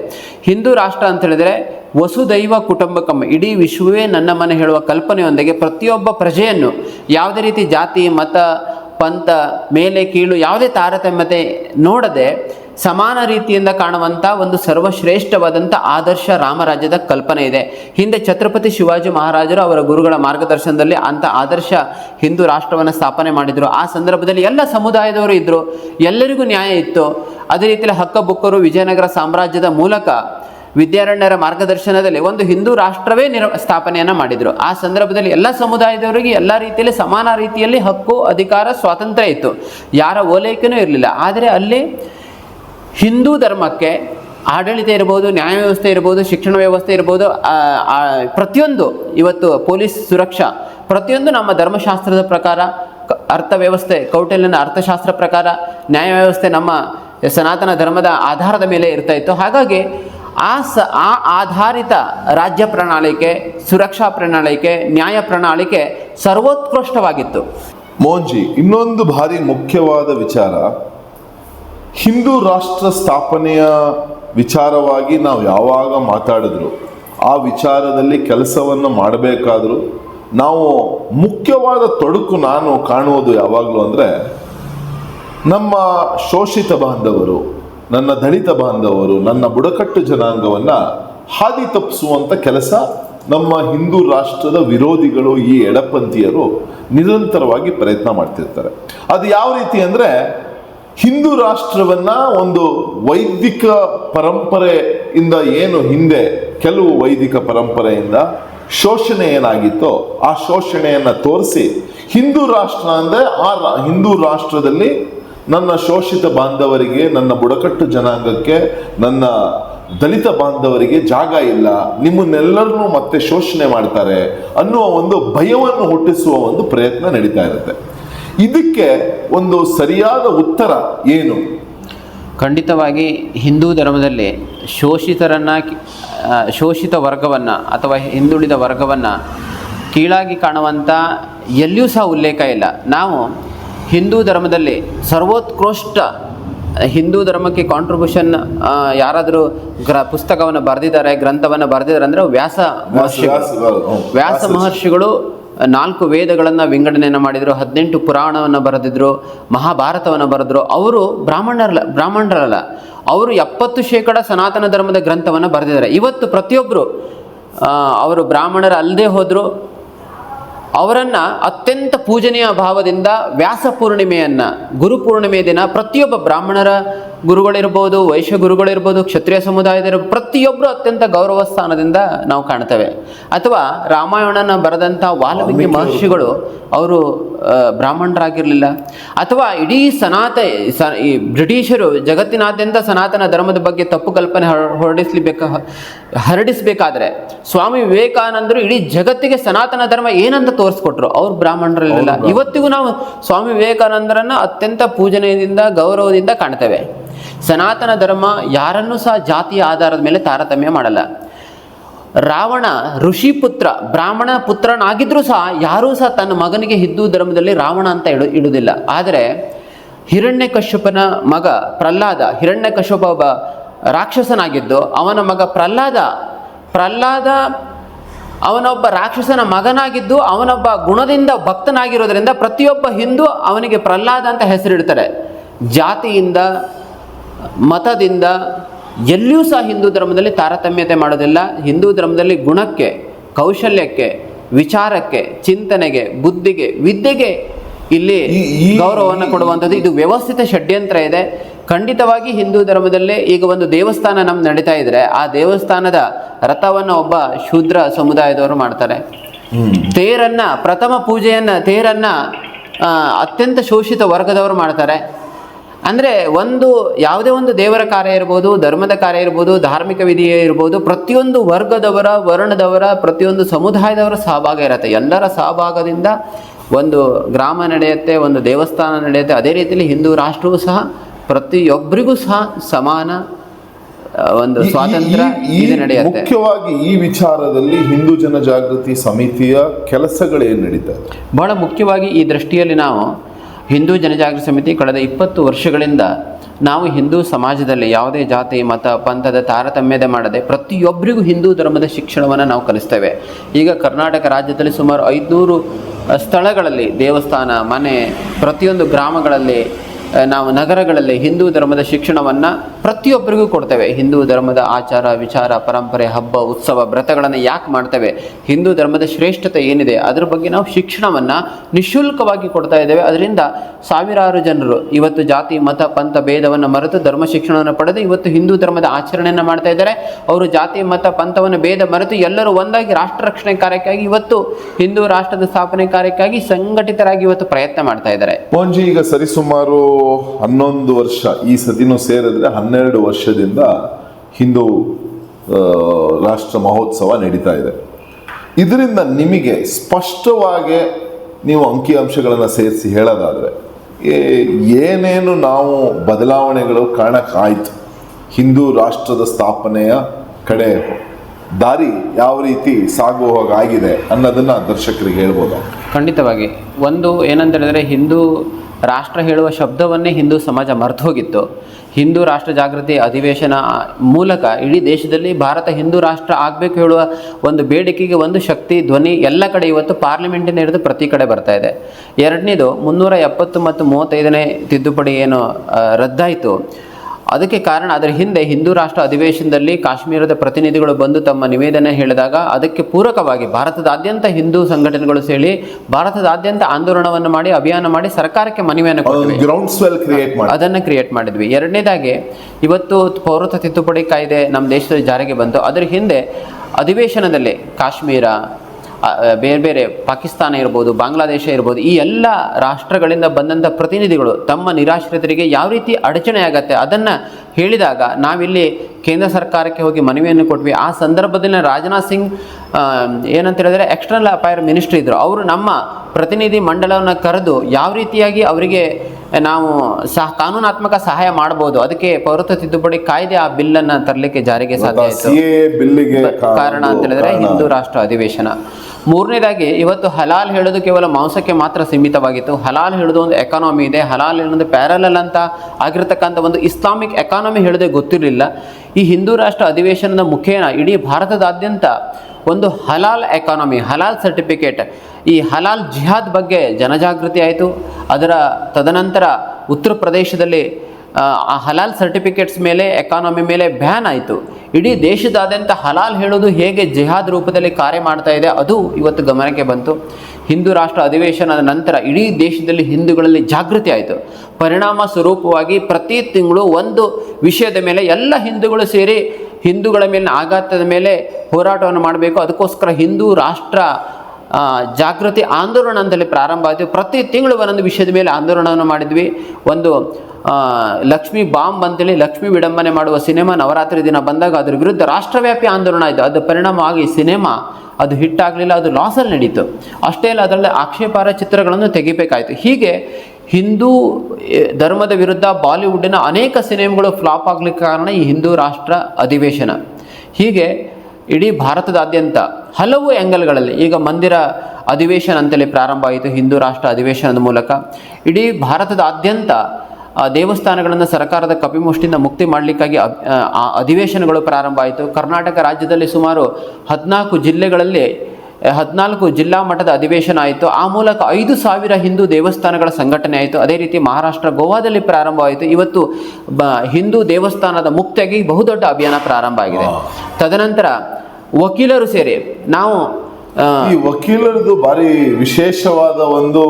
ಹಿಂದೂ ರಾಷ್ಟ್ರ ಅಂತ ಹೇಳಿದ್ರೆ ವಸುದೈವ ಕುಟುಂಬಕಂ ಇಡೀ ವಿಶ್ವವೇ ನನ್ನ ಮನೆ ಹೇಳುವ ಕಲ್ಪನೆಯೊಂದಿಗೆ ಪ್ರತಿಯೊಬ್ಬ ಪ್ರಜೆಯನ್ನು ಯಾವುದೇ ರೀತಿ ಜಾತಿ, ಮತ, ಪಂಥ, ಮೇಲೆ, ಕೀಳು ಯಾವುದೇ ತಾರತಮ್ಯತೆ ನೋಡದೆ ಸಮಾನ ರೀತಿಯಿಂದ ಕಾಣುವಂಥ ಒಂದು ಸರ್ವಶ್ರೇಷ್ಠವಾದಂಥ ಆದರ್ಶ ರಾಮರಾಜ್ಯದ ಕಲ್ಪನೆ ಇದೆ. ಹಿಂದೆ ಛತ್ರಪತಿ ಶಿವಾಜಿ ಮಹಾರಾಜರು ಅವರ ಗುರುಗಳ ಮಾರ್ಗದರ್ಶನದಲ್ಲಿ ಅಂಥ ಆದರ್ಶ ಹಿಂದೂ ರಾಷ್ಟ್ರವನ್ನು ಸ್ಥಾಪನೆ ಮಾಡಿದರು. ಆ ಸಂದರ್ಭದಲ್ಲಿ ಎಲ್ಲ ಸಮುದಾಯದವರು ಇದ್ದರು ಎಲ್ಲರಿಗೂ ನ್ಯಾಯ ಇತ್ತು. ಅದೇ ರೀತಿಯಲ್ಲಿ ಹಕ್ಕಬುಕ್ಕರು, ವಿಜಯನಗರ ಸಾಮ್ರಾಜ್ಯದ ಮೂಲಕ ವಿದ್ಯಾರಣ್ಯರ ಮಾರ್ಗದರ್ಶನದಲ್ಲಿ ಒಂದು ಹಿಂದೂ ರಾಷ್ಟ್ರವೇ ನಿರ್ ಸ್ಥಾಪನೆಯನ್ನು ಮಾಡಿದರು. ಆ ಸಂದರ್ಭದಲ್ಲಿ ಎಲ್ಲ ಸಮುದಾಯದವರಿಗೆ ಎಲ್ಲ ರೀತಿಯಲ್ಲಿ ಸಮಾನ ರೀತಿಯಲ್ಲಿ ಹಕ್ಕು, ಅಧಿಕಾರ, ಸ್ವಾತಂತ್ರ್ಯ ಇತ್ತು. ಯಾರ ಓಲೈಕೆಯೂ ಇರಲಿಲ್ಲ. ಆದರೆ ಅಲ್ಲಿ ಹಿಂದೂ ಧರ್ಮಕ್ಕೆ ಆಡಳಿತ ಇರ್ಬೋದು, ನ್ಯಾಯ ವ್ಯವಸ್ಥೆ ಇರ್ಬೋದು, ಶಿಕ್ಷಣ ವ್ಯವಸ್ಥೆ ಇರ್ಬೋದು ಪ್ರತಿಯೊಂದು ಇವತ್ತು ಪೊಲೀಸ್ ಸುರಕ್ಷಾ, ಪ್ರತಿಯೊಂದು ನಮ್ಮ ಧರ್ಮಶಾಸ್ತ್ರದ ಪ್ರಕಾರ ಅರ್ಥ ವ್ಯವಸ್ಥೆ ಕೌಟಿಲ್ಯನ ಅರ್ಥಶಾಸ್ತ್ರ ಪ್ರಕಾರ, ನ್ಯಾಯ ವ್ಯವಸ್ಥೆ ನಮ್ಮ ಸನಾತನ ಧರ್ಮದ ಆಧಾರದ ಮೇಲೆ ಇರ್ತಾ ಇತ್ತು. ಹಾಗಾಗಿ ಆ ಸ, ಆ ಆಧಾರಿತ ರಾಜ್ಯ ಪ್ರಣಾಳಿಕೆ, ಸುರಕ್ಷಾ ಪ್ರಣಾಳಿಕೆ, ನ್ಯಾಯ ಪ್ರಣಾಳಿಕೆ ಸರ್ವೋತ್ಕೃಷ್ಟವಾಗಿತ್ತು. ಮೋಂಜಿ ಇನ್ನೊಂದು ಭಾರಿ ಮುಖ್ಯವಾದ ವಿಚಾರ ಹಿಂದೂ ರಾಷ್ಟ್ರ ಸ್ಥಾಪನೆಯ ವಿಚಾರವಾಗಿ ನಾವು ಯಾವಾಗ ಮಾತಾಡಿದ್ರು, ಆ ವಿಚಾರದಲ್ಲಿ ಕೆಲಸವನ್ನು ಮಾಡಬೇಕಾದ್ರೂ, ನಾವು ಮುಖ್ಯವಾದ ತೊಡಕು ನಾನು ಕಾಣುವುದು ಯಾವಾಗಲೂ ಅಂದರೆ, ನಮ್ಮ ಶೋಷಿತ ಬಾಂಧವರು, ನನ್ನ ದಲಿತ ಬಾಂಧವರು, ನನ್ನ ಬುಡಕಟ್ಟು ಜನಾಂಗವನ್ನು ಹಾದಿ ತಪ್ಪಿಸುವಂಥ ಕೆಲಸ ನಮ್ಮ ಹಿಂದೂ ರಾಷ್ಟ್ರದ ವಿರೋಧಿಗಳು ಈ ಎಡಪಂಥೀಯರು ನಿರಂತರವಾಗಿ ಪ್ರಯತ್ನ ಮಾಡ್ತಿರ್ತಾರೆ. ಅದು ಯಾವ ರೀತಿ ಅಂದ್ರೆ ಹಿಂದೂ ರಾಷ್ಟ್ರವನ್ನ ಒಂದು ವೈದಿಕ ಪರಂಪರೆಯಿಂದ ಏನು ಹಿಂದೆ ಕೆಲವು ವೈದಿಕ ಪರಂಪರೆಯಿಂದ ಶೋಷಣೆ ಏನಾಗಿತ್ತೋ ಆ ಶೋಷಣೆಯನ್ನು ತೋರಿಸಿ ಹಿಂದೂ ರಾಷ್ಟ್ರ ಅಂದ್ರೆ ಆ ಹಿಂದೂ ರಾಷ್ಟ್ರದಲ್ಲಿ ನನ್ನ ಶೋಷಿತ ಬಾಂಧವರಿಗೆ, ನನ್ನ ಬುಡಕಟ್ಟು ಜನಾಂಗಕ್ಕೆ, ನನ್ನ ದಲಿತ ಬಾಂಧವರಿಗೆ ಜಾಗ ಇಲ್ಲ, ನಿಮ್ಮನ್ನೆಲ್ಲರನ್ನೂ ಮತ್ತೆ ಶೋಷಣೆ ಮಾಡ್ತಾರೆ ಅನ್ನುವ ಒಂದು ಭಯವನ್ನು ಹುಟ್ಟಿಸುವ ಒಂದು ಪ್ರಯತ್ನ ನಡೀತಾ ಇರುತ್ತೆ. ಇದಕ್ಕೆ ಒಂದು ಸರಿಯಾದ ಉತ್ತರ ಏನು? ಖಂಡಿತವಾಗಿ ಹಿಂದೂ ಧರ್ಮದಲ್ಲಿ ಶೋಷಿತರನ್ನು ಶೋಷಿತ ವರ್ಗವನ್ನು ಅಥವಾ ಹಿಂದುಳಿದ ವರ್ಗವನ್ನು ಕೀಳಾಗಿ ಕಾಣುವಂಥ ಎಲ್ಲಿಯೂ ಸಹ ಉಲ್ಲೇಖ ಇಲ್ಲ. ನಾವು ಹಿಂದೂ ಧರ್ಮದಲ್ಲಿ ಸರ್ವೋತ್ಕೃಷ್ಟ ಹಿಂದೂ ಧರ್ಮಕ್ಕೆ ಕಾಂಟ್ರಿಬ್ಯೂಷನ್ ಯಾರಾದರೂ ಗ್ರ ಪುಸ್ತಕವನ್ನು ಬರೆದಿದ್ದಾರೆ ಗ್ರಂಥವನ್ನು ಬರೆದಿದ್ದಾರೆ ಅಂದರೆ ವ್ಯಾಸ ಮಹರ್ಷಿ ವ್ಯಾಸ ಮಹರ್ಷಿಗಳು ನಾಲ್ಕು ವೇದಗಳನ್ನು ವಿಂಗಡಣೆಯನ್ನು ಮಾಡಿದರು, ಹದಿನೆಂಟು ಪುರಾಣವನ್ನು ಬರೆದಿದ್ರು, ಮಹಾಭಾರತವನ್ನು ಬರೆದ್ರು, ಅವರು ಬ್ರಾಹ್ಮಣರಲ್ಲ ಬ್ರಾಹ್ಮಣರಲ್ಲ. ಅವರು ಎಪ್ಪತ್ತು ಶೇಕಡ ಸನಾತನ ಧರ್ಮದ ಗ್ರಂಥವನ್ನು ಬರೆದಿದ್ದಾರೆ. ಇವತ್ತು ಪ್ರತಿಯೊಬ್ಬರು ಅವರು ಬ್ರಾಹ್ಮಣರ ಅಲ್ಲದೆ ಹೋದರು. ಅವರನ್ನು ಅತ್ಯಂತ ಪೂಜನೀಯ ಭಾವದಿಂದ ವ್ಯಾಸ ಪೂರ್ಣಿಮೆಯನ್ನು, ಗುರು ಪೂರ್ಣಿಮೆ ದಿನ ಪ್ರತಿಯೊಬ್ಬ ಬ್ರಾಹ್ಮಣರ ಗುರುಗಳಿರ್ಬೋದು ವೈಶ್ಯ ಗುರುಗಳಿರ್ಬೋದು ಕ್ಷತ್ರಿಯ ಸಮುದಾಯದ ಪ್ರತಿಯೊಬ್ಬರು ಅತ್ಯಂತ ಗೌರವ ಸ್ಥಾನದಿಂದ ನಾವು ಕಾಣ್ತೇವೆ. ಅಥವಾ ರಾಮಾಯಣನ ಬರೆದಂಥ ವಾಲ್ಮೀಕಿ ಮಹರ್ಷಿಗಳು ಅವರು ಬ್ರಾಹ್ಮಣರಾಗಿರಲಿಲ್ಲ. ಅಥವಾ ಇಡೀ ಸನಾತ ಈ ಬ್ರಿಟಿಷರು ಜಗತ್ತಿನಾದ್ಯಂತ ಸನಾತನ ಧರ್ಮದ ಬಗ್ಗೆ ತಪ್ಪು ಕಲ್ಪನೆ ಹೊರ- ಹೊರಡಿಸ್ಲಿಬೇಕ ಹರಡಿಸಬೇಕಾದ್ರೆ ಸ್ವಾಮಿ ವಿವೇಕಾನಂದರು ಇಡೀ ಜಗತ್ತಿಗೆ ಸನಾತನ ಧರ್ಮ ಏನಂತ ತೋರಿಸ್ಕೊಟ್ರು. ಅವ್ರು ಬ್ರಾಹ್ಮಣರಲ್ಲಿಲ್ಲ ಇವತ್ತಿಗೂ ನಾವು ಸ್ವಾಮಿ ವಿವೇಕಾನಂದರನ್ನ ಅತ್ಯಂತ ಪೂಜನೆಯಿಂದ ಗೌರವದಿಂದ ಕಾಣ್ತೇವೆ. ಸನಾತನ ಧರ್ಮ ಯಾರನ್ನೂ ಸಹ ಜಾತಿಯ ಆಧಾರದ ಮೇಲೆ ತಾರತಮ್ಯ ಮಾಡಲ್ಲ. ರಾವಣ ಋಷಿ ಪುತ್ರ, ಬ್ರಾಹ್ಮಣ ಪುತ್ರನಾಗಿದ್ದರೂ ಸಹ ಯಾರೂ ಸಹ ತನ್ನ ಮಗನಿಗೆ ಹಿಂದೂ ಧರ್ಮದಲ್ಲಿ ರಾವಣ ಅಂತ ಇಡು ಇಡುವುದಿಲ್ಲ. ಆದರೆ ಹಿರಣ್ಯಕಶ್ಯಪನ ಮಗ ಪ್ರಹ್ಲಾದ, ಹಿರಣ್ಯಕಶ್ಯಪ ಒಬ್ಬ ರಾಕ್ಷಸನಾಗಿದ್ದು, ಅವನ ಮಗ ಪ್ರಹ್ಲಾದ ಪ್ರಹ್ಲಾದ ಅವನೊಬ್ಬ ರಾಕ್ಷಸನ ಮಗನಾಗಿದ್ದು, ಅವನೊಬ್ಬ ಗುಣದಿಂದ ಭಕ್ತನಾಗಿರೋದ್ರಿಂದ ಪ್ರತಿಯೊಬ್ಬ ಹಿಂದೂ ಅವನಿಗೆ ಪ್ರಹ್ಲಾದ ಅಂತ ಹೆಸರಿಡ್ತಾರೆ. ಜಾತಿಯಿಂದ ಮತದಿಂದ ಎಲ್ಲಿಯೂ ಸಹ ಹಿಂದೂ ಧರ್ಮದಲ್ಲಿ ತಾರತಮ್ಯತೆ ಮಾಡೋದಿಲ್ಲ. ಹಿಂದೂ ಧರ್ಮದಲ್ಲಿ ಗುಣಕ್ಕೆ ಕೌಶಲ್ಯಕ್ಕೆ ವಿಚಾರಕ್ಕೆ ಚಿಂತನೆಗೆ ಬುದ್ಧಿಗೆ ವಿದ್ಯೆಗೆ ಇಲ್ಲಿ ಗೌರವವನ್ನು ಕೊಡುವಂಥದ್ದು. ಇದು ವ್ಯವಸ್ಥಿತ ಷಡ್ಯಂತ್ರ ಇದೆ. ಖಂಡಿತವಾಗಿ ಹಿಂದೂ ಧರ್ಮದಲ್ಲೇ ಈಗ ಒಂದು ದೇವಸ್ಥಾನ ನಮ್ಮ ನಡೀತಾ ಇದ್ರೆ ಆ ದೇವಸ್ಥಾನದ ರಥವನ್ನು ಒಬ್ಬ ಶೂದ್ರ ಸಮುದಾಯದವರು ಮಾಡ್ತಾರೆ. ತೇರನ್ನ ಪ್ರಥಮ ಪೂಜೆಯನ್ನ ತೇರನ್ನ ಅತ್ಯಂತ ಶೋಷಿತ ವರ್ಗದವರು ಮಾಡ್ತಾರೆ. ಅಂದರೆ ಒಂದು ಯಾವುದೇ ಒಂದು ದೇವರ ಕಾರ್ಯ ಇರ್ಬೋದು ಧರ್ಮದ ಕಾರ್ಯ ಇರ್ಬೋದು ಧಾರ್ಮಿಕ ವಿಧಿಯೇ ಇರ್ಬೋದು ಪ್ರತಿಯೊಂದು ವರ್ಗದವರ ವರ್ಣದವರ ಪ್ರತಿಯೊಂದು ಸಮುದಾಯದವರ ಸಹಭಾಗ ಇರುತ್ತೆ. ಎಲ್ಲರ ಸಹಭಾಗದಿಂದ ಒಂದು ಗ್ರಾಮ ನಡೆಯುತ್ತೆ ಒಂದು ದೇವಸ್ಥಾನ ನಡೆಯುತ್ತೆ. ಅದೇ ರೀತಿಯಲ್ಲಿ ಹಿಂದೂ ರಾಷ್ಟ್ರವೂ ಸಹ ಪ್ರತಿಯೊಬ್ಬರಿಗೂ ಸಹ ಸಮಾನ ಒಂದು ಸ್ವಾತಂತ್ರ್ಯ ಇದು ನಡೆಯುತ್ತೆ. ಮುಖ್ಯವಾಗಿ ಈ ವಿಚಾರದಲ್ಲಿ ಹಿಂದೂ ಜನ ಜಾಗೃತಿ ಸಮಿತಿಯ ಕೆಲಸಗಳೇನು ನಡೀತಾ ಬಹಳ ಮುಖ್ಯವಾಗಿ ಈ ದೃಷ್ಟಿಯಲ್ಲಿ ನಾವು ಹಿಂದೂ ಜನಜಾಗೃತಿ ಸಮಿತಿ ಕಳೆದ ಇಪ್ಪತ್ತು ವರ್ಷಗಳಿಂದ ನಾವು ಹಿಂದೂ ಸಮಾಜದಲ್ಲಿ ಯಾವುದೇ ಜಾತಿ, ಮತ, ಪಂಥದ ತಾರತಮ್ಯದ ಮಾಡದೆ ಪ್ರತಿಯೊಬ್ಬರಿಗೂ ಹಿಂದೂ ಧರ್ಮದ ಶಿಕ್ಷಣವನ್ನು ನಾವು ಕಲಿಸ್ತೇವೆ. ಈಗ ಕರ್ನಾಟಕ ರಾಜ್ಯದಲ್ಲಿ ಸುಮಾರು ಐದುನೂರು ಸ್ಥಳಗಳಲ್ಲಿ ದೇವಸ್ಥಾನ, ಮನೆ, ಪ್ರತಿಯೊಂದು ಗ್ರಾಮಗಳಲ್ಲಿ ನಾವು ನಗರಗಳಲ್ಲಿ ಹಿಂದೂ ಧರ್ಮದ ಶಿಕ್ಷಣವನ್ನು ಪ್ರತಿಯೊಬ್ಬರಿಗೂ ಕೊಡ್ತೇವೆ. ಹಿಂದೂ ಧರ್ಮದ ಆಚಾರ, ವಿಚಾರ, ಪರಂಪರೆ, ಹಬ್ಬ, ಉತ್ಸವ, ವ್ರತಗಳನ್ನು ಯಾಕೆ ಮಾಡ್ತೇವೆ? ಹಿಂದೂ ಧರ್ಮದ ಶ್ರೇಷ್ಠತೆ ಏನಿದೆ? ಅದ್ರ ಬಗ್ಗೆ ನಾವು ಶಿಕ್ಷಣವನ್ನು ನಿಶುಲ್ಕವಾಗಿ ಕೊಡ್ತಾ ಇದ್ದೇವೆ. ಅದರಿಂದ ಸಾವಿರಾರು ಜನರು ಇವತ್ತು ಜಾತಿ, ಮತ, ಪಂಥ, ಭೇದವನ್ನು ಮರೆತು ಧರ್ಮ ಶಿಕ್ಷಣವನ್ನು ಪಡೆದು ಇವತ್ತು ಹಿಂದೂ ಧರ್ಮದ ಆಚರಣೆಯನ್ನು ಮಾಡ್ತಾ ಇದ್ದಾರೆ. ಅವರು ಜಾತಿ, ಮತ, ಪಂಥವನ್ನು ಭೇದ ಮರೆತು ಎಲ್ಲರೂ ಒಂದಾಗಿ ರಾಷ್ಟ್ರ ರಕ್ಷಣೆ ಕಾರ್ಯಕ್ಕಾಗಿ ಇವತ್ತು ಹಿಂದೂ ರಾಷ್ಟ್ರದ ಸ್ಥಾಪನೆ ಕಾರ್ಯಕ್ಕಾಗಿ ಸಂಘಟಿತರಾಗಿ ಇವತ್ತು ಪ್ರಯತ್ನ ಮಾಡ್ತಾ ಇದ್ದಾರೆ. ಈಗ ಸರಿಸುಮಾರು ಹನ್ನೊಂದು ವರ್ಷ, ಈ ಸತಿನೂ ಸೇರಿದ್ರೆ ಹನ್ನೆರಡು ವರ್ಷದಿಂದ ಹಿಂದೂ ರಾಷ್ಟ್ರ ಮಹೋತ್ಸವ ನಡೀತಾ ಇದೆ. ಇದರಿಂದ ನಿಮಗೆ ಸ್ಪಷ್ಟವಾಗಿ ನೀವು ಅಂಕಿಅಂಶಗಳನ್ನು ಸೇರಿಸಿ ಹೇಳೋದಾದರೆ ಏನೇನು ನಾವು ಬದಲಾವಣೆಗಳು ಕಾಣಕ್ಕಾಯಿತು ಹಿಂದೂ ರಾಷ್ಟ್ರದ ಸ್ಥಾಪನೆಯ ಕಡೆ ದಾರಿ ಯಾವ ರೀತಿ ಸಾಗುವ ಹಾಗಾಗಿದೆ ಅನ್ನೋದನ್ನು ದರ್ಶಕರಿಗೆ ಹೇಳ್ಬೋದು? ಖಂಡಿತವಾಗಿ. ಒಂದು ಏನಂತ ಹೇಳಿದ್ರೆ ಹಿಂದೂ ರಾಷ್ಟ್ರ ಹೇಳುವ ಶಬ್ದವನ್ನೇ ಹಿಂದೂ ಸಮಾಜ ಮರೆತು ಹೋಗಿತ್ತು. ಹಿಂದೂ ರಾಷ್ಟ್ರ ಜಾಗೃತಿ ಅಧಿವೇಶನ ಮೂಲಕ ಇಡೀ ದೇಶದಲ್ಲಿ ಭಾರತ ಹಿಂದೂ ರಾಷ್ಟ್ರ ಆಗಬೇಕು ಹೇಳುವ ಒಂದು ಬೇಡಿಕೆಗೆ ಒಂದು ಶಕ್ತಿ, ಧ್ವನಿ ಎಲ್ಲ ಕಡೆ ಇವತ್ತು ಪಾರ್ಲಿಮೆಂಟಿನ ಹಿಡಿದು ಪ್ರತಿ ಕಡೆ ಬರ್ತಾ ಇದೆ. ಎರಡನೇದು ಮುನ್ನೂರ ಎಪ್ಪತ್ತು ಮತ್ತು ಮೂವತ್ತೈದನೇ ತಿದ್ದುಪಡಿ ಏನು ರದ್ದಾಯಿತು. ಅದಕ್ಕೆ ಕಾರಣ ಅದರ ಹಿಂದೆ ಹಿಂದೂ ರಾಷ್ಟ್ರ ಅಧಿವೇಶನದಲ್ಲಿ ಕಾಶ್ಮೀರದ ಪ್ರತಿನಿಧಿಗಳು ಬಂದು ತಮ್ಮ ನಿವೇದನೆ ಹೇಳಿದಾಗ ಅದಕ್ಕೆ ಪೂರಕವಾಗಿ ಭಾರತದಾದ್ಯಂತ ಹಿಂದೂ ಸಂಘಟನೆಗಳು ಸೇರಿ ಭಾರತದಾದ್ಯಂತ ಆಂದೋಲನವನ್ನು ಮಾಡಿ ಅಭಿಯಾನ ಮಾಡಿ ಸರ್ಕಾರಕ್ಕೆ ಮನವಿಯನ್ನು ಅದನ್ನು ಕ್ರಿಯೇಟ್ ಮಾಡಿದ್ವಿ. ಎರಡನೇದಾಗಿ ಇವತ್ತು ಪೌರತ್ವ ತಿದ್ದುಪಡಿ ಕಾಯ್ದೆ ನಮ್ಮ ದೇಶದಲ್ಲಿ ಜಾರಿಗೆ ಬಂತು. ಅದರ ಹಿಂದೆ ಅಧಿವೇಶನದಲ್ಲಿ ಕಾಶ್ಮೀರ ಬೇರೆ ಬೇರೆ ಪಾಕಿಸ್ತಾನ ಇರ್ಬೋದು ಬಾಂಗ್ಲಾದೇಶ ಇರ್ಬೋದು ಈ ಎಲ್ಲ ರಾಷ್ಟ್ರಗಳಿಂದ ಬಂದಂಥ ಪ್ರತಿನಿಧಿಗಳು ತಮ್ಮ ನಿರಾಶ್ರಿತರಿಗೆ ಯಾವ ರೀತಿ ಅಡಚಣೆ ಆಗತ್ತೆ ಅದನ್ನು ಹೇಳಿದಾಗ ನಾವಿಲ್ಲಿ ಕೇಂದ್ರ ಸರ್ಕಾರಕ್ಕೆ ಹೋಗಿ ಮನವಿಯನ್ನು ಕೊಟ್ವಿ. ಆ ಸಂದರ್ಭದಲ್ಲಿ ರಾಜನಾಥ್ ಸಿಂಗ್ ಏನಂತ ಹೇಳಿದ್ರೆ ಎಕ್ಸ್ಟರ್ನಲ್ ಅಫೈರ್ ಮಿನಿಸ್ಟ್ರಿ ಇದ್ದರು ಅವರು ನಮ್ಮ ಪ್ರತಿನಿಧಿ ಮಂಡಲವನ್ನು ಕರೆದು ಯಾವ ರೀತಿಯಾಗಿ ಅವರಿಗೆ ನಾವು ಸಹ ಕಾನೂನಾತ್ಮಕ ಸಹಾಯ ಮಾಡಬಹುದು ಅದಕ್ಕೆ ಪೌರತ್ವ ತಿದ್ದುಪಡಿ ಕಾಯ್ದೆ ಆ ಬಿಲ್ಲನ್ನು ತರಲಿಕ್ಕೆ ಜಾರಿಗೆ ಸಾಧ್ಯ ಕಾರಣ ಅಂತ ಹೇಳಿದ್ರೆ ಹಿಂದೂ ರಾಷ್ಟ್ರ ಅಧಿವೇಶನ. ಮೂರನೇದಾಗಿ, ಇವತ್ತು ಹಲಾಲ್ ಹೇಳೋದು ಕೇವಲ ಮಾಂಸಕ್ಕೆ ಮಾತ್ರ ಸೀಮಿತವಾಗಿತ್ತು. ಹಲಾಲ್ ಹೇಳೋದು ಒಂದು ಎಕಾನಮಿ ಇದೆ. ಹಲಾಲ್ ಹೇಳೋದು ಪ್ಯಾರಲಲ್ ಅಂತ ಆಗಿರ್ತಕ್ಕಂಥ ಒಂದು ಇಸ್ಲಾಮಿಕ್ ಎಕಾನಮಿ ಹೇಳೋದೇ ಗೊತ್ತಿರಲಿಲ್ಲ. ಈ ಹಿಂದೂ ರಾಷ್ಟ್ರ ಅಧಿವೇಶನದ ಮುಖೇನ ಇಡೀ ಭಾರತದಾದ್ಯಂತ ಒಂದು ಹಲಾಲ್ ಎಕಾನಮಿ ಹಲಾಲ್ ಸರ್ಟಿಫಿಕೇಟ್ ಈ ಹಲಾಲ್ ಜಿಹಾದ್ ಬಗ್ಗೆ ಜನಜಾಗೃತಿ ಆಯಿತು. ಅದರ ತದನಂತರ ಉತ್ತರ ಪ್ರದೇಶದಲ್ಲಿ ಆ, ಹಲಾಲ್ ಸರ್ಟಿಫಿಕೇಟ್ಸ್ ಮೇಲೆ ಎಕಾನಮಿ ಮೇಲೆ ಬ್ಯಾನ್ ಆಯಿತು. ಇಡೀ ದೇಶದಾದ್ಯಂತ ಹಲಾಲ್ ಹೇಳೋದು ಹೇಗೆ ಜಿಹಾದ್ ರೂಪದಲ್ಲಿ ಕಾರ್ಯ ಮಾಡ್ತಾ ಇದೆ ಅದು ಇವತ್ತು ಗಮನಕ್ಕೆ ಬಂತು. ಹಿಂದೂ ರಾಷ್ಟ್ರ ಅಧಿವೇಶನದ ನಂತರ ಇಡೀ ದೇಶದಲ್ಲಿ ಹಿಂದೂಗಳಲ್ಲಿ ಜಾಗೃತಿ ಆಯಿತು. ಪರಿಣಾಮ ಸ್ವರೂಪವಾಗಿ ಪ್ರತಿ ತಿಂಗಳು ಒಂದು ವಿಷಯದ ಮೇಲೆ ಎಲ್ಲ ಹಿಂದೂಗಳು ಸೇರಿ ಹಿಂದೂಗಳ ಮೇಲಿನ ಆಘಾತದ ಮೇಲೆ ಹೋರಾಟವನ್ನು ಮಾಡಬೇಕು. ಅದಕ್ಕೋಸ್ಕರ ಹಿಂದೂ ರಾಷ್ಟ್ರ ಜಾಗೃತಿ ಆಂದೋಲನ ಪ್ರಾರಂಭ ಆಯಿತು. ಪ್ರತಿ ತಿಂಗಳು ಒಂದೊಂದು ವಿಷಯದ ಮೇಲೆ ಆಂದೋಲನವನ್ನು ಮಾಡಿದ್ವಿ. ಒಂದು ಲಕ್ಷ್ಮಿ ಬಾಂಬ್ ಅಂತೇಳಿ ಲಕ್ಷ್ಮಿ ವಿಡಂಬನೆ ಮಾಡುವ ಸಿನಿಮಾ ನವರಾತ್ರಿ ದಿನ ಬಂದಾಗ ಅದ್ರ ವಿರುದ್ಧ ರಾಷ್ಟ್ರವ್ಯಾಪಿ ಆಂದೋಲನ ಆಯಿತು. ಅದು ಪರಿಣಾಮವಾಗಿ ಸಿನಿಮಾ ಅದು ಹಿಟ್ ಆಗಲಿಲ್ಲ, ಅದು ಲಾಸಲ್ಲಿ ನಡೀತು. ಅಷ್ಟೇ ಅಲ್ಲ, ಅದರಲ್ಲಿ ಆಕ್ಷೇಪಾರ ಚಿತ್ರಗಳನ್ನು ತೆಗಿಬೇಕಾಯಿತು. ಹೀಗೆ ಹಿಂದೂ ಧರ್ಮದ ವಿರುದ್ಧ ಬಾಲಿವುಡ್ಡಿನ ಅನೇಕ ಸಿನಿಮಾಗಳು ಫ್ಲಾಪ್ ಆಗಲಿಕ್ಕೆ ಕಾರಣ ಈ ಹಿಂದೂ ರಾಷ್ಟ್ರ ಅಧಿವೇಶನ. ಹೀಗೆ ಇಡೀ ಭಾರತದಾದ್ಯಂತ ಹಲವು ಆ್ಯಂಗಲ್ಗಳಲ್ಲಿ ಈಗ ಮಂದಿರ ಅಧಿವೇಶನ ಅಂತಲೇ ಪ್ರಾರಂಭ ಆಯಿತು, ಹಿಂದೂ ರಾಷ್ಟ್ರ ಅಧಿವೇಶನದ ಮೂಲಕ. ಇಡೀ ಭಾರತದಾದ್ಯಂತ ದೇವಸ್ಥಾನಗಳನ್ನು ಸರ್ಕಾರದ ಕಪಿಮುಷ್ಟಿಯಿಂದ ಮುಕ್ತಿ ಮಾಡಲಿಕ್ಕಾಗಿ ಅಧಿವೇಶನಗಳು ಪ್ರಾರಂಭ ಆಯಿತು. ಕರ್ನಾಟಕ ರಾಜ್ಯದಲ್ಲಿ ಸುಮಾರು ಹದಿನಾಲ್ಕು ಜಿಲ್ಲೆಗಳಲ್ಲಿ ಹದಿನಾಲ್ಕು ಜಿಲ್ಲಾ ಮಟ್ಟದ ಅಧಿವೇಶನ ಆಯಿತು. ಆ ಮೂಲಕ ಐದು ಸಾವಿರ ಹಿಂದೂ ದೇವಸ್ಥಾನಗಳ ಸಂಘಟನೆ ಆಯಿತು. ಅದೇ ರೀತಿ ಮಹಾರಾಷ್ಟ್ರ ಗೋವಾದಲ್ಲಿ ಪ್ರಾರಂಭವಾಯಿತು. ಇವತ್ತು ಬ ಹಿಂದೂ ದೇವಸ್ಥಾನದ ಮುಕ್ತಿಯಾಗಿ ಬಹುದೊಡ್ಡ ಅಭಿಯಾನ ಪ್ರಾರಂಭ ಆಗಿದೆ. ತದನಂತರ ವಕೀಲರು ಸೇರಿ ನಾವು ಈ ವಕೀಲರದು ಬಾರಿ ವಿಶೇಷವಾದ ಒಂದು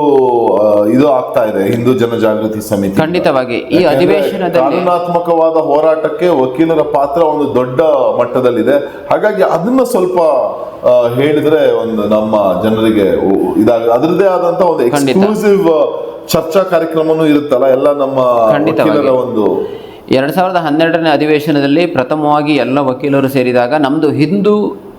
ಇದು ಆಗ್ತಾ ಇದೆ ಹಿಂದೂ ಜನಜಾಗೃತಿ ಸಮಿತಿ ಖಂಡಿತವಾಗಿ ಈ ಅಧಿವೇಶನ ಅಧಿವೇಶನದಲ್ಲಿ ಕಾನೂನಾತ್ಮಕವಾದ ಹೋರಾಟಕ್ಕೆ ವಕೀಲರ ಪಾತ್ರ ಒಂದು ದೊಡ್ಡ ಮಟ್ಟದಲ್ಲಿದೆ ಹಾಗಾಗಿ ಅದನ್ನ ಸ್ವಲ್ಪ ಹೇಳಿದ್ರೆ ಒಂದು ನಮ್ಮ ಜನರಿಗೆ ಇದಾಗ ಅದರದೇ ಆದಂತ ಒಂದು. ಎಕ್ಸ್ಕ್ಲೂಸಿವ್ ಚರ್ಚಾ ಕಾರ್ಯಕ್ರಮನೂ ಇರುತ್ತಲ್ಲ ಎಲ್ಲ ನಮ್ಮ. ವಕೀಲರ ಒಂದು ಎರಡ್ ಸಾವಿರದ ಹನ್ನೆರಡನೇ ಅಧಿವೇಶನದಲ್ಲಿ ಪ್ರಥಮವಾಗಿ ಎಲ್ಲ ವಕೀಲರು ಸೇರಿದಾಗ ನಮ್ಮದು ಹಿಂದೂ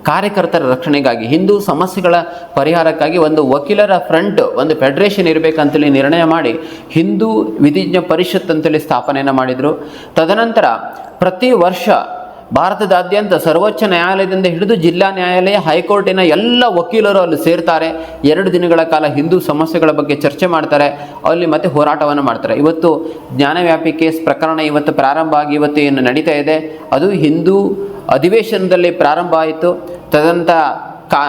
ಕಾರ್ಯಕರ್ತರ ರಕ್ಷಣೆಗಾಗಿ, ಹಿಂದೂ ಸಮಸ್ಯೆಗಳ ಪರಿಹಾರಕ್ಕಾಗಿ ಒಂದು ವಕೀಲರ ಫ್ರಂಟ್, ಒಂದು ಫೆಡರೇಷನ್ ಇರಬೇಕಂತೇಳಿ ನಿರ್ಣಯ ಮಾಡಿ ಹಿಂದೂ ವಿಧಿಜ್ಞ ಪರಿಷತ್ ಅಂತೇಳಿ ಸ್ಥಾಪನೆಯನ್ನು ಮಾಡಿದರು. ತದನಂತರ ಪ್ರತಿ ವರ್ಷ ಭಾರತದಾದ್ಯಂತ ಸರ್ವೋಚ್ಚ ನ್ಯಾಯಾಲಯದಿಂದ ಹಿಡಿದು ಜಿಲ್ಲಾ ನ್ಯಾಯಾಲಯ, ಹೈಕೋರ್ಟಿನ ಎಲ್ಲ ವಕೀಲರು ಅಲ್ಲಿ ಸೇರ್ತಾರೆ. ಎರಡು ದಿನಗಳ ಕಾಲ ಹಿಂದೂ ಸಮಸ್ಯೆಗಳ ಬಗ್ಗೆ ಚರ್ಚೆ ಮಾಡ್ತಾರೆ. ಅಲ್ಲಿ ಮತ್ತೆ ಹೋರಾಟವನ್ನು ಮಾಡ್ತಾರೆ. ಇವತ್ತು ಜ್ಞಾನವ್ಯಾಪಿ ಕೇಸ್ ಪ್ರಕರಣ ಇವತ್ತು ಪ್ರಾರಂಭ ಆಗಿ ಇವತ್ತು ಏನು ನಡೀತಾ ಇದೆ. ಅದು ಹಿಂದೂ ಅಧಿವೇಶನದಲ್ಲಿ ಪ್ರಾರಂಭ ಆಯಿತು. ತದಂತ ಕಾ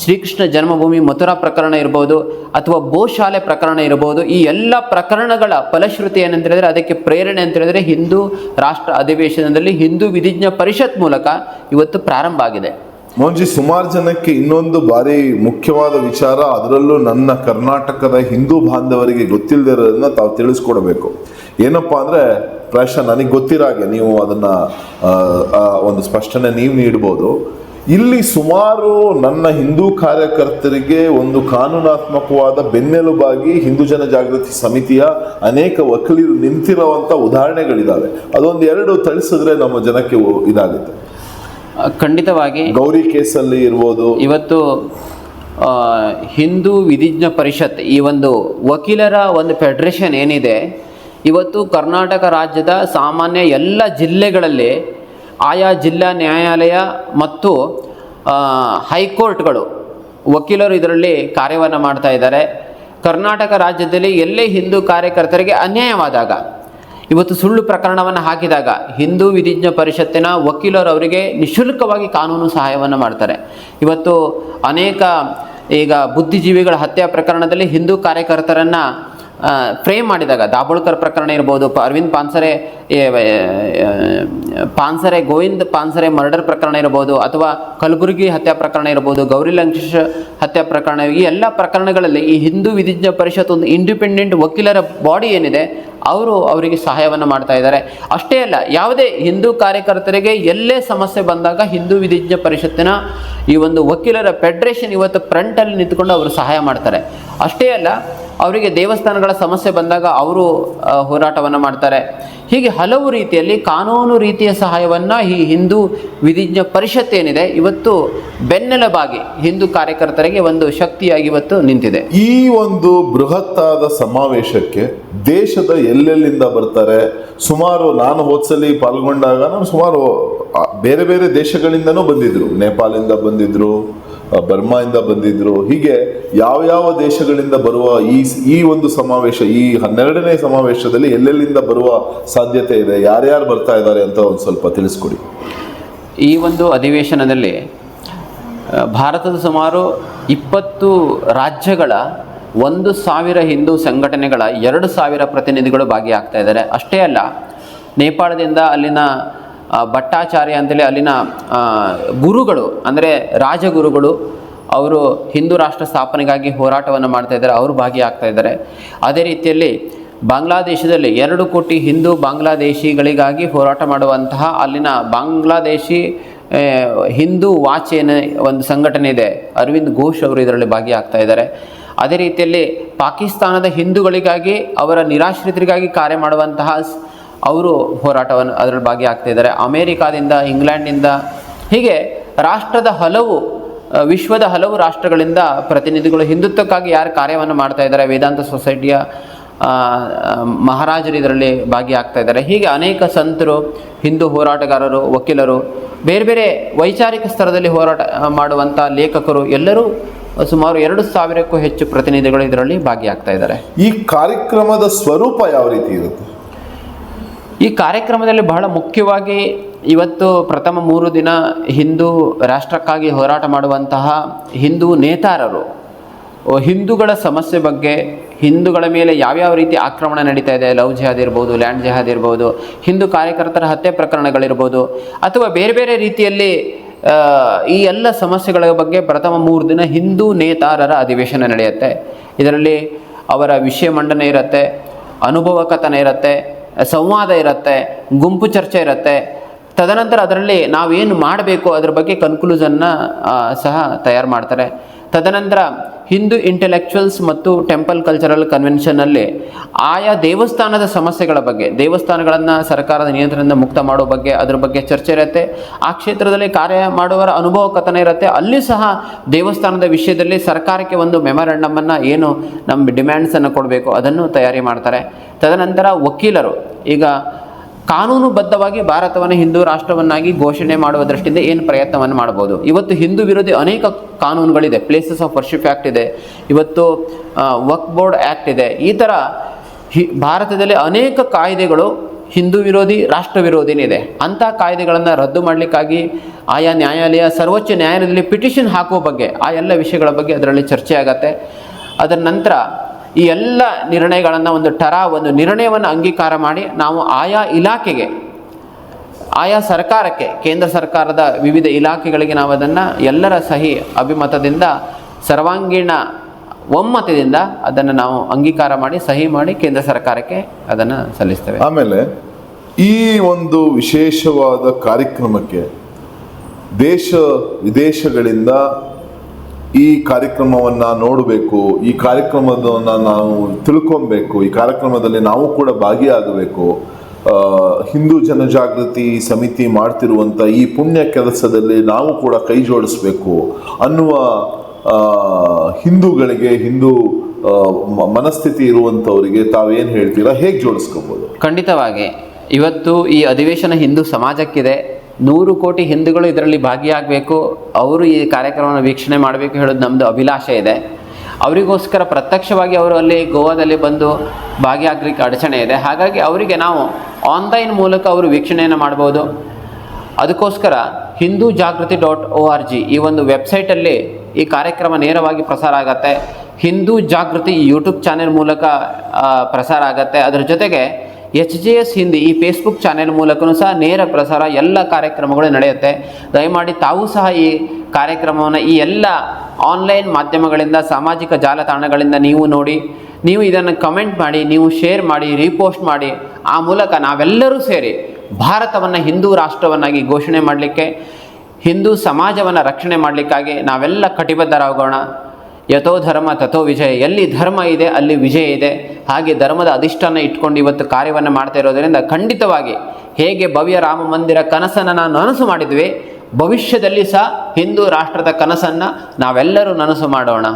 ಶ್ರೀಕೃಷ್ಣ ಜನ್ಮಭೂಮಿ ಮಥುರಾ ಪ್ರಕರಣ ಇರ್ಬೋದು ಅಥವಾ ಗೋಶಾಲೆ ಪ್ರಕರಣ ಇರ್ಬೋದು, ಈ ಎಲ್ಲ ಪ್ರಕರಣಗಳ ಫಲಶ್ರುತಿ ಏನಂತ ಹೇಳಿದ್ರೆ ಅದಕ್ಕೆ ಪ್ರೇರಣೆ ಅಂತ ಹೇಳಿದ್ರೆ ಹಿಂದೂ ರಾಷ್ಟ್ರ ಅಧಿವೇಶನದಲ್ಲಿ ಹಿಂದೂ ವಿಧಿಜ್ಞ ಪರಿಷತ್ ಮೂಲಕ ಇವತ್ತು ಪ್ರಾರಂಭ ಆಗಿದೆ. ಮೋಜಿ ಸುಮಾರು ಜನಕ್ಕೆ ಇನ್ನೊಂದು ಬಾರಿ ಮುಖ್ಯವಾದ ವಿಚಾರ, ಅದರಲ್ಲೂ ನನ್ನ ಕರ್ನಾಟಕದ ಹಿಂದೂ ಬಾಂಧವರಿಗೆ ಗೊತ್ತಿಲ್ಲದಿರೋದನ್ನ ತಾವು ತಿಳಿಸ್ಕೊಡ್ಬೇಕು. ಏನಪ್ಪಾ ಅಂದ್ರೆ, ಪ್ರಾಯಶಃ ನನಗೆ ಗೊತ್ತಿರೋ ಹಾಗೆ ನೀವು ಅದನ್ನ ಒಂದು ಸ್ಪಷ್ಟನೆ ನೀವು ನೀಡ್ಬೋದು. ಇಲ್ಲಿ ಸುಮಾರು ನನ್ನ ಹಿಂದೂ ಕಾರ್ಯಕರ್ತರಿಗೆ ಒಂದು ಕಾನೂನಾತ್ಮಕವಾದ ಬೆನ್ನೆಲುಬಾಗಿ ಹಿಂದೂ ಜನ ಜಾಗೃತಿ ಸಮಿತಿಯ ಅನೇಕ ವಕೀಲರು ನಿಂತಿರುವಂಥ ಉದಾಹರಣೆಗಳಿದ್ದಾವೆ ಅದೊಂದು ಎರಡು ತಳಿಸಿದ್ರೆ ನಮ್ಮ ಜನಕ್ಕೆ ಇದಾಗುತ್ತೆ. ಖಂಡಿತವಾಗಿ. ಗೌರಿ ಕೇಸಲ್ಲಿ ಇರ್ಬೋದು. ಇವತ್ತು ಹಿಂದೂ ವಿಧಿಜ್ಞ ಪರಿಷತ್ ಈ ಒಂದು ವಕೀಲರ ಒಂದು ಫೆಡರೇಷನ್ ಏನಿದೆ ಇವತ್ತು ಕರ್ನಾಟಕ ರಾಜ್ಯದ ಸಾಮಾನ್ಯ ಎಲ್ಲ ಜಿಲ್ಲೆಗಳಲ್ಲಿ ಆಯಾ ಜಿಲ್ಲಾ ನ್ಯಾಯಾಲಯ ಮತ್ತು ಹೈಕೋರ್ಟ್ಗಳು ವಕೀಲರು ಇದರಲ್ಲಿ ಕಾರ್ಯವನ್ನು ಮಾಡ್ತಾ ಇದ್ದಾರೆ. ಕರ್ನಾಟಕ ರಾಜ್ಯದಲ್ಲಿ ಎಲ್ಲೇ ಹಿಂದೂ ಕಾರ್ಯಕರ್ತರಿಗೆ ಅನ್ಯಾಯವಾದಾಗ, ಇವತ್ತು ಸುಳ್ಳು ಪ್ರಕರಣವನ್ನು ಹಾಕಿದಾಗ ಹಿಂದೂ ವಿಧಿಜ್ಞ ಪರಿಷತ್ತಿನ ವಕೀಲರು ಅವರಿಗೆ ನಿಶುಲ್ಕವಾಗಿ ಕಾನೂನು ಸಹಾಯವನ್ನು ಮಾಡ್ತಾರೆ. ಇವತ್ತು ಅನೇಕ ಈಗ ಬುದ್ಧಿಜೀವಿಗಳ ಹತ್ಯೆ ಪ್ರಕರಣದಲ್ಲಿ ಹಿಂದೂ ಕಾರ್ಯಕರ್ತರನ್ನು ಫ್ರೇಮ್ ಮಾಡಿದಾಗ, ದಾಬೋಳ್ಕರ್ ಪ್ರಕರಣ ಇರ್ಬೋದು ಅರವಿಂದ್ ಪಾನ್ಸರೆ ಪಾನ್ಸರೆ, ಗೋವಿಂದ್ ಪಾನ್ಸರೆ ಮರ್ಡರ್ ಪ್ರಕರಣ ಇರ್ಬೋದು, ಅಥವಾ ಕಲಬುರಗಿ ಹತ್ಯೆ ಪ್ರಕರಣ ಇರ್ಬೋದು, ಗೌರಿ ಲಂಕೇಶ್ ಹತ್ಯೆ ಪ್ರಕರಣ, ಈ ಎಲ್ಲ ಪ್ರಕರಣಗಳಲ್ಲಿ ಈ ಹಿಂದೂ ವಿಧಿಜ್ಞ ಪರಿಷತ್ ಒಂದು ಇಂಡಿಪೆಂಡೆಂಟ್ ವಕೀಲರ ಬಾಡಿ ಏನಿದೆ, ಅವರು ಅವರಿಗೆ ಸಹಾಯವನ್ನು ಮಾಡ್ತಾ ಇದ್ದಾರೆ. ಅಷ್ಟೇ ಅಲ್ಲ, ಯಾವುದೇ ಹಿಂದೂ ಕಾರ್ಯಕರ್ತರಿಗೆ ಎಲ್ಲೇ ಸಮಸ್ಯೆ ಬಂದಾಗ ಹಿಂದೂ ವಿಧಿಜ್ಞ ಪರಿಷತ್ತಿನ ಈ ಒಂದು ವಕೀಲರ ಫೆಡರೇಷನ್ ಇವತ್ತು ಫ್ರಂಟಲ್ಲಿ ನಿಂತ್ಕೊಂಡು ಅವರು ಸಹಾಯ ಮಾಡ್ತಾರೆ. ಅಷ್ಟೇ ಅಲ್ಲ ಅವರಿಗೆ ದೇವಸ್ಥಾನಗಳ ಸಮಸ್ಯೆ ಬಂದಾಗ ಅವರು ಹೋರಾಟವನ್ನು ಮಾಡ್ತಾರೆ. ಹೀಗೆ ಹಲವು ರೀತಿಯಲ್ಲಿ ಕಾನೂನು ರೀತಿಯ ಸಹಾಯವನ್ನು ಈ ಹಿಂದೂ ವಿಧಿಜ್ಞ ಪರಿಷತ್ ಏನಿದೆ, ಇವತ್ತು ಬೆನ್ನೆಲುಬಾಗಿ ಹಿಂದೂ ಕಾರ್ಯಕರ್ತರಿಗೆ ಒಂದು ಶಕ್ತಿಯಾಗಿ ಇವತ್ತು ನಿಂತಿದೆ. ಈ ಒಂದು ಬೃಹತ್ತಾದ ಸಮಾವೇಶಕ್ಕೆ ದೇಶದ ಎಲ್ಲೆಲ್ಲಿಂದ ಬರ್ತಾರೆ, ಸುಮಾರು ನಾನು ಹೋದ್ಸಲಿ ಪಾಲ್ಗೊಂಡಾಗ ನಾನು ಸುಮಾರು ಬೇರೆ ಬೇರೆ ದೇಶಗಳಿಂದನೂ ಬಂದಿದ್ರು. ನೇಪಾಳಿಂದ ಬಂದಿದ್ರು ಬರ್ಮಾಯಿಂದ ಬಂದಿದ್ರು. ಹೀಗೆ ಯಾವ ಯಾವ ದೇಶಗಳಿಂದ ಬರುವ ಈ ಈ ಒಂದು ಸಮಾವೇಶ, ಈ ಹನ್ನೆರಡನೇ ಸಮಾವೇಶದಲ್ಲಿ ಎಲ್ಲೆಲ್ಲಿಂದ ಬರುವ ಸಾಧ್ಯತೆ ಇದೆ? ಯಾರ್ಯಾರು ಬರ್ತಾ ಇದ್ದಾರೆ ಅಂತ ಒಂದು ಸ್ವಲ್ಪ ತಿಳಿಸ್ಕೊಡಿ. ಈ ಒಂದು ಅಧಿವೇಶನದಲ್ಲಿ ಭಾರತದ ಸುಮಾರು ಇಪ್ಪತ್ತು ರಾಜ್ಯಗಳ ಒಂದು ಸಾವಿರ ಹಿಂದೂ ಸಂಘಟನೆಗಳ ಎರಡು ಸಾವಿರ ಪ್ರತಿನಿಧಿಗಳು ಭಾಗಿಯಾಗ್ತಾ ಇದ್ದಾರೆ. ಅಷ್ಟೇ ಅಲ್ಲ, ನೇಪಾಳದಿಂದ ಅಲ್ಲಿನ ಭಟ್ಟಾಚಾರ್ಯ ಅಂತೇಳಿ ಅಲ್ಲಿನ ಗುರುಗಳು, ಅಂದರೆ ರಾಜಗುರುಗಳು, ಅವರು ಹಿಂದೂ ರಾಷ್ಟ್ರ ಸ್ಥಾಪನೆಗಾಗಿ ಹೋರಾಟವನ್ನು ಮಾಡ್ತಾ ಇದ್ದಾರೆ, ಅವರು ಭಾಗಿಯಾಗ್ತಾ ಇದ್ದಾರೆ. ಅದೇ ರೀತಿಯಲ್ಲಿ ಬಾಂಗ್ಲಾದೇಶದಲ್ಲಿ ಎರಡು ಕೋಟಿ ಹಿಂದೂ ಬಾಂಗ್ಲಾದೇಶಿಗಳಿಗಾಗಿ ಹೋರಾಟ ಮಾಡುವಂತಹ ಅಲ್ಲಿನ ಬಾಂಗ್ಲಾದೇಶಿ ಹಿಂದೂ ವಾಚ್ ಒಂದು ಸಂಘಟನೆ ಇದೆ, ಅರವಿಂದ್ ಘೋಷ್ ಅವರು ಇದರಲ್ಲಿ ಭಾಗಿಯಾಗ್ತಾ ಇದ್ದಾರೆ. ಅದೇ ರೀತಿಯಲ್ಲಿ ಪಾಕಿಸ್ತಾನದ ಹಿಂದೂಗಳಿಗಾಗಿ, ಅವರ ನಿರಾಶ್ರಿತರಿಗಾಗಿ ಕಾರ್ಯ ಮಾಡುವಂತಹ ಅವರು ಹೋರಾಟವನ್ನು ಅದರಲ್ಲಿ ಭಾಗಿಯಾಗ್ತಾ ಇದ್ದಾರೆ. ಅಮೇರಿಕಾದಿಂದ, ಇಂಗ್ಲೆಂಡ್ನಿಂದ, ಹೀಗೆ ರಾಷ್ಟ್ರದ ಹಲವು ವಿಶ್ವದ ಹಲವು ರಾಷ್ಟ್ರಗಳಿಂದ ಪ್ರತಿನಿಧಿಗಳು ಹಿಂದುತ್ವಕ್ಕಾಗಿ ಯಾರು ಕಾರ್ಯವನ್ನು ಮಾಡ್ತಾ ಇದ್ದಾರೆ. ವೇದಾಂತ ಸೊಸೈಟಿಯ ಮಹಾರಾಜರು ಇದರಲ್ಲಿ ಭಾಗಿಯಾಗ್ತಾ ಇದ್ದಾರೆ. ಹೀಗೆ ಅನೇಕ ಸಂತರು, ಹಿಂದೂ ಹೋರಾಟಗಾರರು, ವಕೀಲರು, ಬೇರೆ ಬೇರೆ ವೈಚಾರಿಕ ಸ್ತರದಲ್ಲಿ ಹೋರಾಟ ಮಾಡುವಂಥ ಲೇಖಕರು ಎಲ್ಲರೂ ಸುಮಾರು ಎರಡು ಸಾವಿರಕ್ಕೂ ಹೆಚ್ಚು ಪ್ರತಿನಿಧಿಗಳು ಇದರಲ್ಲಿ ಭಾಗಿಯಾಗ್ತಾ ಇದ್ದಾರೆ. ಈ ಕಾರ್ಯಕ್ರಮದ ಸ್ವರೂಪ ಯಾವ ರೀತಿ ಇರುತ್ತೆ? ಈ ಕಾರ್ಯಕ್ರಮದಲ್ಲಿ ಬಹಳ ಮುಖ್ಯವಾಗಿ ಇವತ್ತು ಪ್ರಥಮ ಮೂರು ದಿನ ಹಿಂದೂ ರಾಷ್ಟ್ರಕ್ಕಾಗಿ ಹೋರಾಟ ಮಾಡುವಂತಹ ಹಿಂದೂ ನೇತಾರರು ಹಿಂದೂಗಳ ಸಮಸ್ಯೆ ಬಗ್ಗೆ, ಹಿಂದೂಗಳ ಮೇಲೆ ಯಾವ್ಯಾವ ರೀತಿ ಆಕ್ರಮಣ ನಡೀತಾ ಇದೆ, ಲವ್ ಜಿಹಾದ್ ಇರ್ಬೋದು, ಲ್ಯಾಂಡ್ ಜಿಹಾದ್ ಇರ್ಬೋದು, ಹಿಂದೂ ಕಾರ್ಯಕರ್ತರ ಹತ್ಯೆ ಪ್ರಕರಣಗಳಿರ್ಬೋದು, ಅಥವಾ ಬೇರೆ ಬೇರೆ ರೀತಿಯಲ್ಲಿ ಈ ಎಲ್ಲ ಸಮಸ್ಯೆಗಳ ಬಗ್ಗೆ ಪ್ರಥಮ ಮೂರು ದಿನ ಹಿಂದೂ ನೇತಾರರ ಅಧಿವೇಶನ ನಡೆಯುತ್ತೆ. ಇದರಲ್ಲಿ ಅವರ ವಿಷಯ ಮಂಡನೆ ಇರುತ್ತೆ ಅನುಭವ ಕಥನ ಇರುತ್ತೆ ಸಂವಾದ ಇರುತ್ತೆ ಗುಂಪು ಚರ್ಚೆ ಇರುತ್ತೆ ತದನಂತರ ಅದರಲ್ಲಿ ನಾವೇನು ಮಾಡಬೇಕು ಅದರ ಬಗ್ಗೆ ಕನ್ಕ್ಲೂಸನ್ನ ಸಹ ತಯಾರು ಮಾಡ್ತಾರೆ. ತದನಂತರ ಹಿಂದೂ ಇಂಟೆಲೆಕ್ಚುಯಲ್ಸ್ ಮತ್ತು ಟೆಂಪಲ್ ಕಲ್ಚರಲ್ ಕನ್ವೆನ್ಷನಲ್ಲಿ ಆಯಾ ದೇವಸ್ಥಾನದ ಸಮಸ್ಯೆಗಳ ಬಗ್ಗೆ, ದೇವಸ್ಥಾನಗಳನ್ನು ಸರ್ಕಾರದ ನಿಯಂತ್ರಣದಿಂದ ಮುಕ್ತ ಮಾಡೋ ಬಗ್ಗೆ, ಅದರ ಬಗ್ಗೆ ಚರ್ಚೆ ಇರುತ್ತೆ. ಆ ಕ್ಷೇತ್ರದಲ್ಲಿ ಕಾರ್ಯ ಮಾಡುವವರ ಅನುಭವ ಕಥನ ಇರುತ್ತೆ. ಅಲ್ಲಿ ಸಹ ದೇವಸ್ಥಾನದ ವಿಷಯದಲ್ಲಿ ಸರ್ಕಾರಕ್ಕೆ ಒಂದು ಮೆಮೊರಂಡಮನ್ನು ಏನು ನಮ್ಮ ಡಿಮ್ಯಾಂಡ್ಸನ್ನು ಕೊಡಬೇಕು, ಅದನ್ನು ತಯಾರಿ ಮಾಡ್ತಾರೆ. ತದನಂತರ ವಕೀಲರು, ಈಗ ಕಾನೂನುಬದ್ಧವಾಗಿ ಭಾರತವನ್ನು ಹಿಂದೂ ರಾಷ್ಟ್ರವನ್ನಾಗಿ ಘೋಷಣೆ ಮಾಡುವ ದೃಷ್ಟಿಯಿಂದ ಏನು ಪ್ರಯತ್ನವನ್ನು ಮಾಡ್ಬೋದು? ಇವತ್ತು ಹಿಂದೂ ವಿರೋಧಿ ಅನೇಕ ಕಾನೂನುಗಳಿದೆ. ಪ್ಲೇಸಸ್ ಆಫ್ ವರ್ಷಿಪ್ ಆ್ಯಕ್ಟ್ ಇದೆ. ಇವತ್ತು ವಕ್ ಬೋರ್ಡ್ ಆ್ಯಕ್ಟ್ ಇದೆ. ಈ ಥರ ಹಿ, ಭಾರತದಲ್ಲಿ ಅನೇಕ ಕಾಯ್ದೆಗಳು ಹಿಂದೂ ವಿರೋಧಿ, ರಾಷ್ಟ್ರ ವಿರೋಧಿನೇ ಇದೆ. ಅಂಥ ಕಾಯ್ದೆಗಳನ್ನು ರದ್ದು ಮಾಡಲಿಕ್ಕಾಗಿ ಆಯಾ ನ್ಯಾಯಾಲಯ, ಸರ್ವೋಚ್ಚ ನ್ಯಾಯಾಲಯದಲ್ಲಿ ಪಿಟಿಷನ್ ಹಾಕುವ ಬಗ್ಗೆ, ಆ ಎಲ್ಲ ವಿಷಯಗಳ ಬಗ್ಗೆ ಅದರಲ್ಲಿ ಚರ್ಚೆ ಆಗತ್ತೆ. ಅದರ ನಂತರ ಈ ಎಲ್ಲ ನಿರ್ಣಯಗಳನ್ನು ಒಂದು ಟರ, ಒಂದು ನಿರ್ಣಯವನ್ನು ಅಂಗೀಕಾರ ಮಾಡಿ ನಾವು ಆಯಾ ಇಲಾಖೆಗೆ, ಆಯಾ ಸರ್ಕಾರಕ್ಕೆ, ಕೇಂದ್ರ ಸರ್ಕಾರದ ವಿವಿಧ ಇಲಾಖೆಗಳಿಗೆ ನಾವು ಅದನ್ನು ಎಲ್ಲರ ಸಹಿ ಅಭಿಮತದಿಂದ, ಸರ್ವಾಂಗೀಣ ಒಮ್ಮತದಿಂದ ಅದನ್ನು ನಾವು ಅಂಗೀಕಾರ ಮಾಡಿ, ಸಹಿ ಮಾಡಿ ಕೇಂದ್ರ ಸರ್ಕಾರಕ್ಕೆ ಅದನ್ನು ಸಲ್ಲಿಸ್ತೇವೆ. ಆಮೇಲೆ ಈ ಒಂದು ವಿಶೇಷವಾದ ಕಾರ್ಯಕ್ರಮಕ್ಕೆ ದೇಶ ವಿದೇಶಗಳಿಂದ ಈ ಕಾರ್ಯಕ್ರಮವನ್ನ ನೋಡಬೇಕು, ಈ ಕಾರ್ಯಕ್ರಮದನ್ನ ನಾವು ತಿಳ್ಕೊಬೇಕು, ಈ ಕಾರ್ಯಕ್ರಮದಲ್ಲಿ ನಾವು ಕೂಡ ಭಾಗಿಯಾಗಬೇಕು. ಹಿಂದೂ ಜನಜಾಗೃತಿ ಸಮಿತಿ ಮಾಡ್ತಿರುವಂಥ ಈ ಪುಣ್ಯ ಕೆಲಸದಲ್ಲಿ ನಾವು ಕೂಡ ಕೈ ಜೋಡಿಸ್ಬೇಕು ಅನ್ನುವ ಹಿಂದೂಗಳಿಗೆ, ಹಿಂದೂ ಮನಸ್ಥಿತಿ ಇರುವಂತವರಿಗೆ ತಾವೇನು ಹೇಳ್ತೀರಾ? ಹೇಗೆ ಜೋಡಿಸ್ಕೋಬೋದು? ಖಂಡಿತವಾಗಿ. ಇವತ್ತು ಈ ಅಧಿವೇಶನ ಹಿಂದೂ ಸಮಾಜಕ್ಕಿದೆ. ನೂರು ಕೋಟಿ ಹಿಂದೂಗಳು ಇದರಲ್ಲಿ ಭಾಗಿಯಾಗಬೇಕು, ಅವರು ಈ ಕಾರ್ಯಕ್ರಮವನ್ನು ವೀಕ್ಷಣೆ ಮಾಡಬೇಕು ಹೇಳೋದು ನಮ್ಮದು ಅಭಿಲಾಷೆ ಇದೆ. ಅವರಿಗೋಸ್ಕರ ಪ್ರತ್ಯಕ್ಷವಾಗಿ ಅವರು ಅಲ್ಲಿ ಗೋವಾದಲ್ಲಿ ಬಂದು ಭಾಗಿಯಾಗಲಿಕ್ಕೆ ಅಡಚಣೆ ಇದೆ. ಹಾಗಾಗಿ ಅವರಿಗೆ ನಾವು ಆನ್ಲೈನ್ ಮೂಲಕ ಅವರು ವೀಕ್ಷಣೆಯನ್ನು ಮಾಡ್ಬೋದು. ಅದಕ್ಕೋಸ್ಕರ ಹಿಂದೂ ಜಾಗೃತಿ ಡಾಟ್ ಓ ಆರ್ ಜಿ ಈ ಒಂದು ವೆಬ್ಸೈಟಲ್ಲಿ ಈ ಕಾರ್ಯಕ್ರಮ ನೇರವಾಗಿ ಪ್ರಸಾರ ಆಗತ್ತೆ. ಹಿಂದೂ ಜಾಗೃತಿ ಯೂಟ್ಯೂಬ್ ಚಾನೆಲ್ ಮೂಲಕ ಪ್ರಸಾರ ಆಗತ್ತೆ. ಅದರ ಜೊತೆಗೆ ಎಚ್ ಜಿ ಎಸ್ ಹಿಂದಿ ಈ ಫೇಸ್ಬುಕ್ ಚಾನೆಲ್ ಮೂಲಕವೂ ಸಹ ನೇರ ಪ್ರಸಾರ ಎಲ್ಲ ಕಾರ್ಯಕ್ರಮಗಳು ನಡೆಯುತ್ತೆ. ದಯಮಾಡಿ ತಾವು ಸಹ ಈ ಕಾರ್ಯಕ್ರಮವನ್ನು ಈ ಎಲ್ಲ ಆನ್ಲೈನ್ ಮಾಧ್ಯಮಗಳಿಂದ, ಸಾಮಾಜಿಕ ಜಾಲತಾಣಗಳಿಂದ ನೀವು ನೋಡಿ, ನೀವು ಇದನ್ನು ಕಮೆಂಟ್ ಮಾಡಿ, ನೀವು ಶೇರ್ ಮಾಡಿ ರೀಪೋಸ್ಟ್ ಮಾಡಿ, ಆ ಮೂಲಕ ನಾವೆಲ್ಲರೂ ಸೇರಿ ಭಾರತವನ್ನು ಹಿಂದೂ ರಾಷ್ಟ್ರವನ್ನಾಗಿ ಘೋಷಣೆ ಮಾಡಲಿಕ್ಕೆ, ಹಿಂದೂ ಸಮಾಜವನ್ನು ರಕ್ಷಣೆ ಮಾಡಲಿಕ್ಕಾಗಿ ನಾವೆಲ್ಲ ಕಟಿಬದ್ಧರಾಗೋಣ. ಯಥೋ ಧರ್ಮ ತಥೋ ವಿಜಯ. ಎಲ್ಲಿ ಧರ್ಮ ಇದೆ, ಅಲ್ಲಿ ವಿಜಯ ಇದೆ. ಹಾಗೆ ಧರ್ಮದ ಅಧಿಷ್ಠಾನ ಇಟ್ಕೊಂಡು ಇವತ್ತು ಕಾರ್ಯವನ್ನು ಮಾಡ್ತಾ ಇರೋದರಿಂದ ಖಂಡಿತವಾಗಿ ಹೇಗೆ ಭವ್ಯ ರಾಮ ಮಂದಿರ ಕನಸನ್ನು ನಾನು ನನಸು ಮಾಡಿದ್ವಿ, ಭವಿಷ್ಯದಲ್ಲಿ ಸಹ ಹಿಂದೂ ರಾಷ್ಟ್ರದ ಕನಸನ್ನು ನಾವೆಲ್ಲರೂ ನನಸು ಮಾಡೋಣ.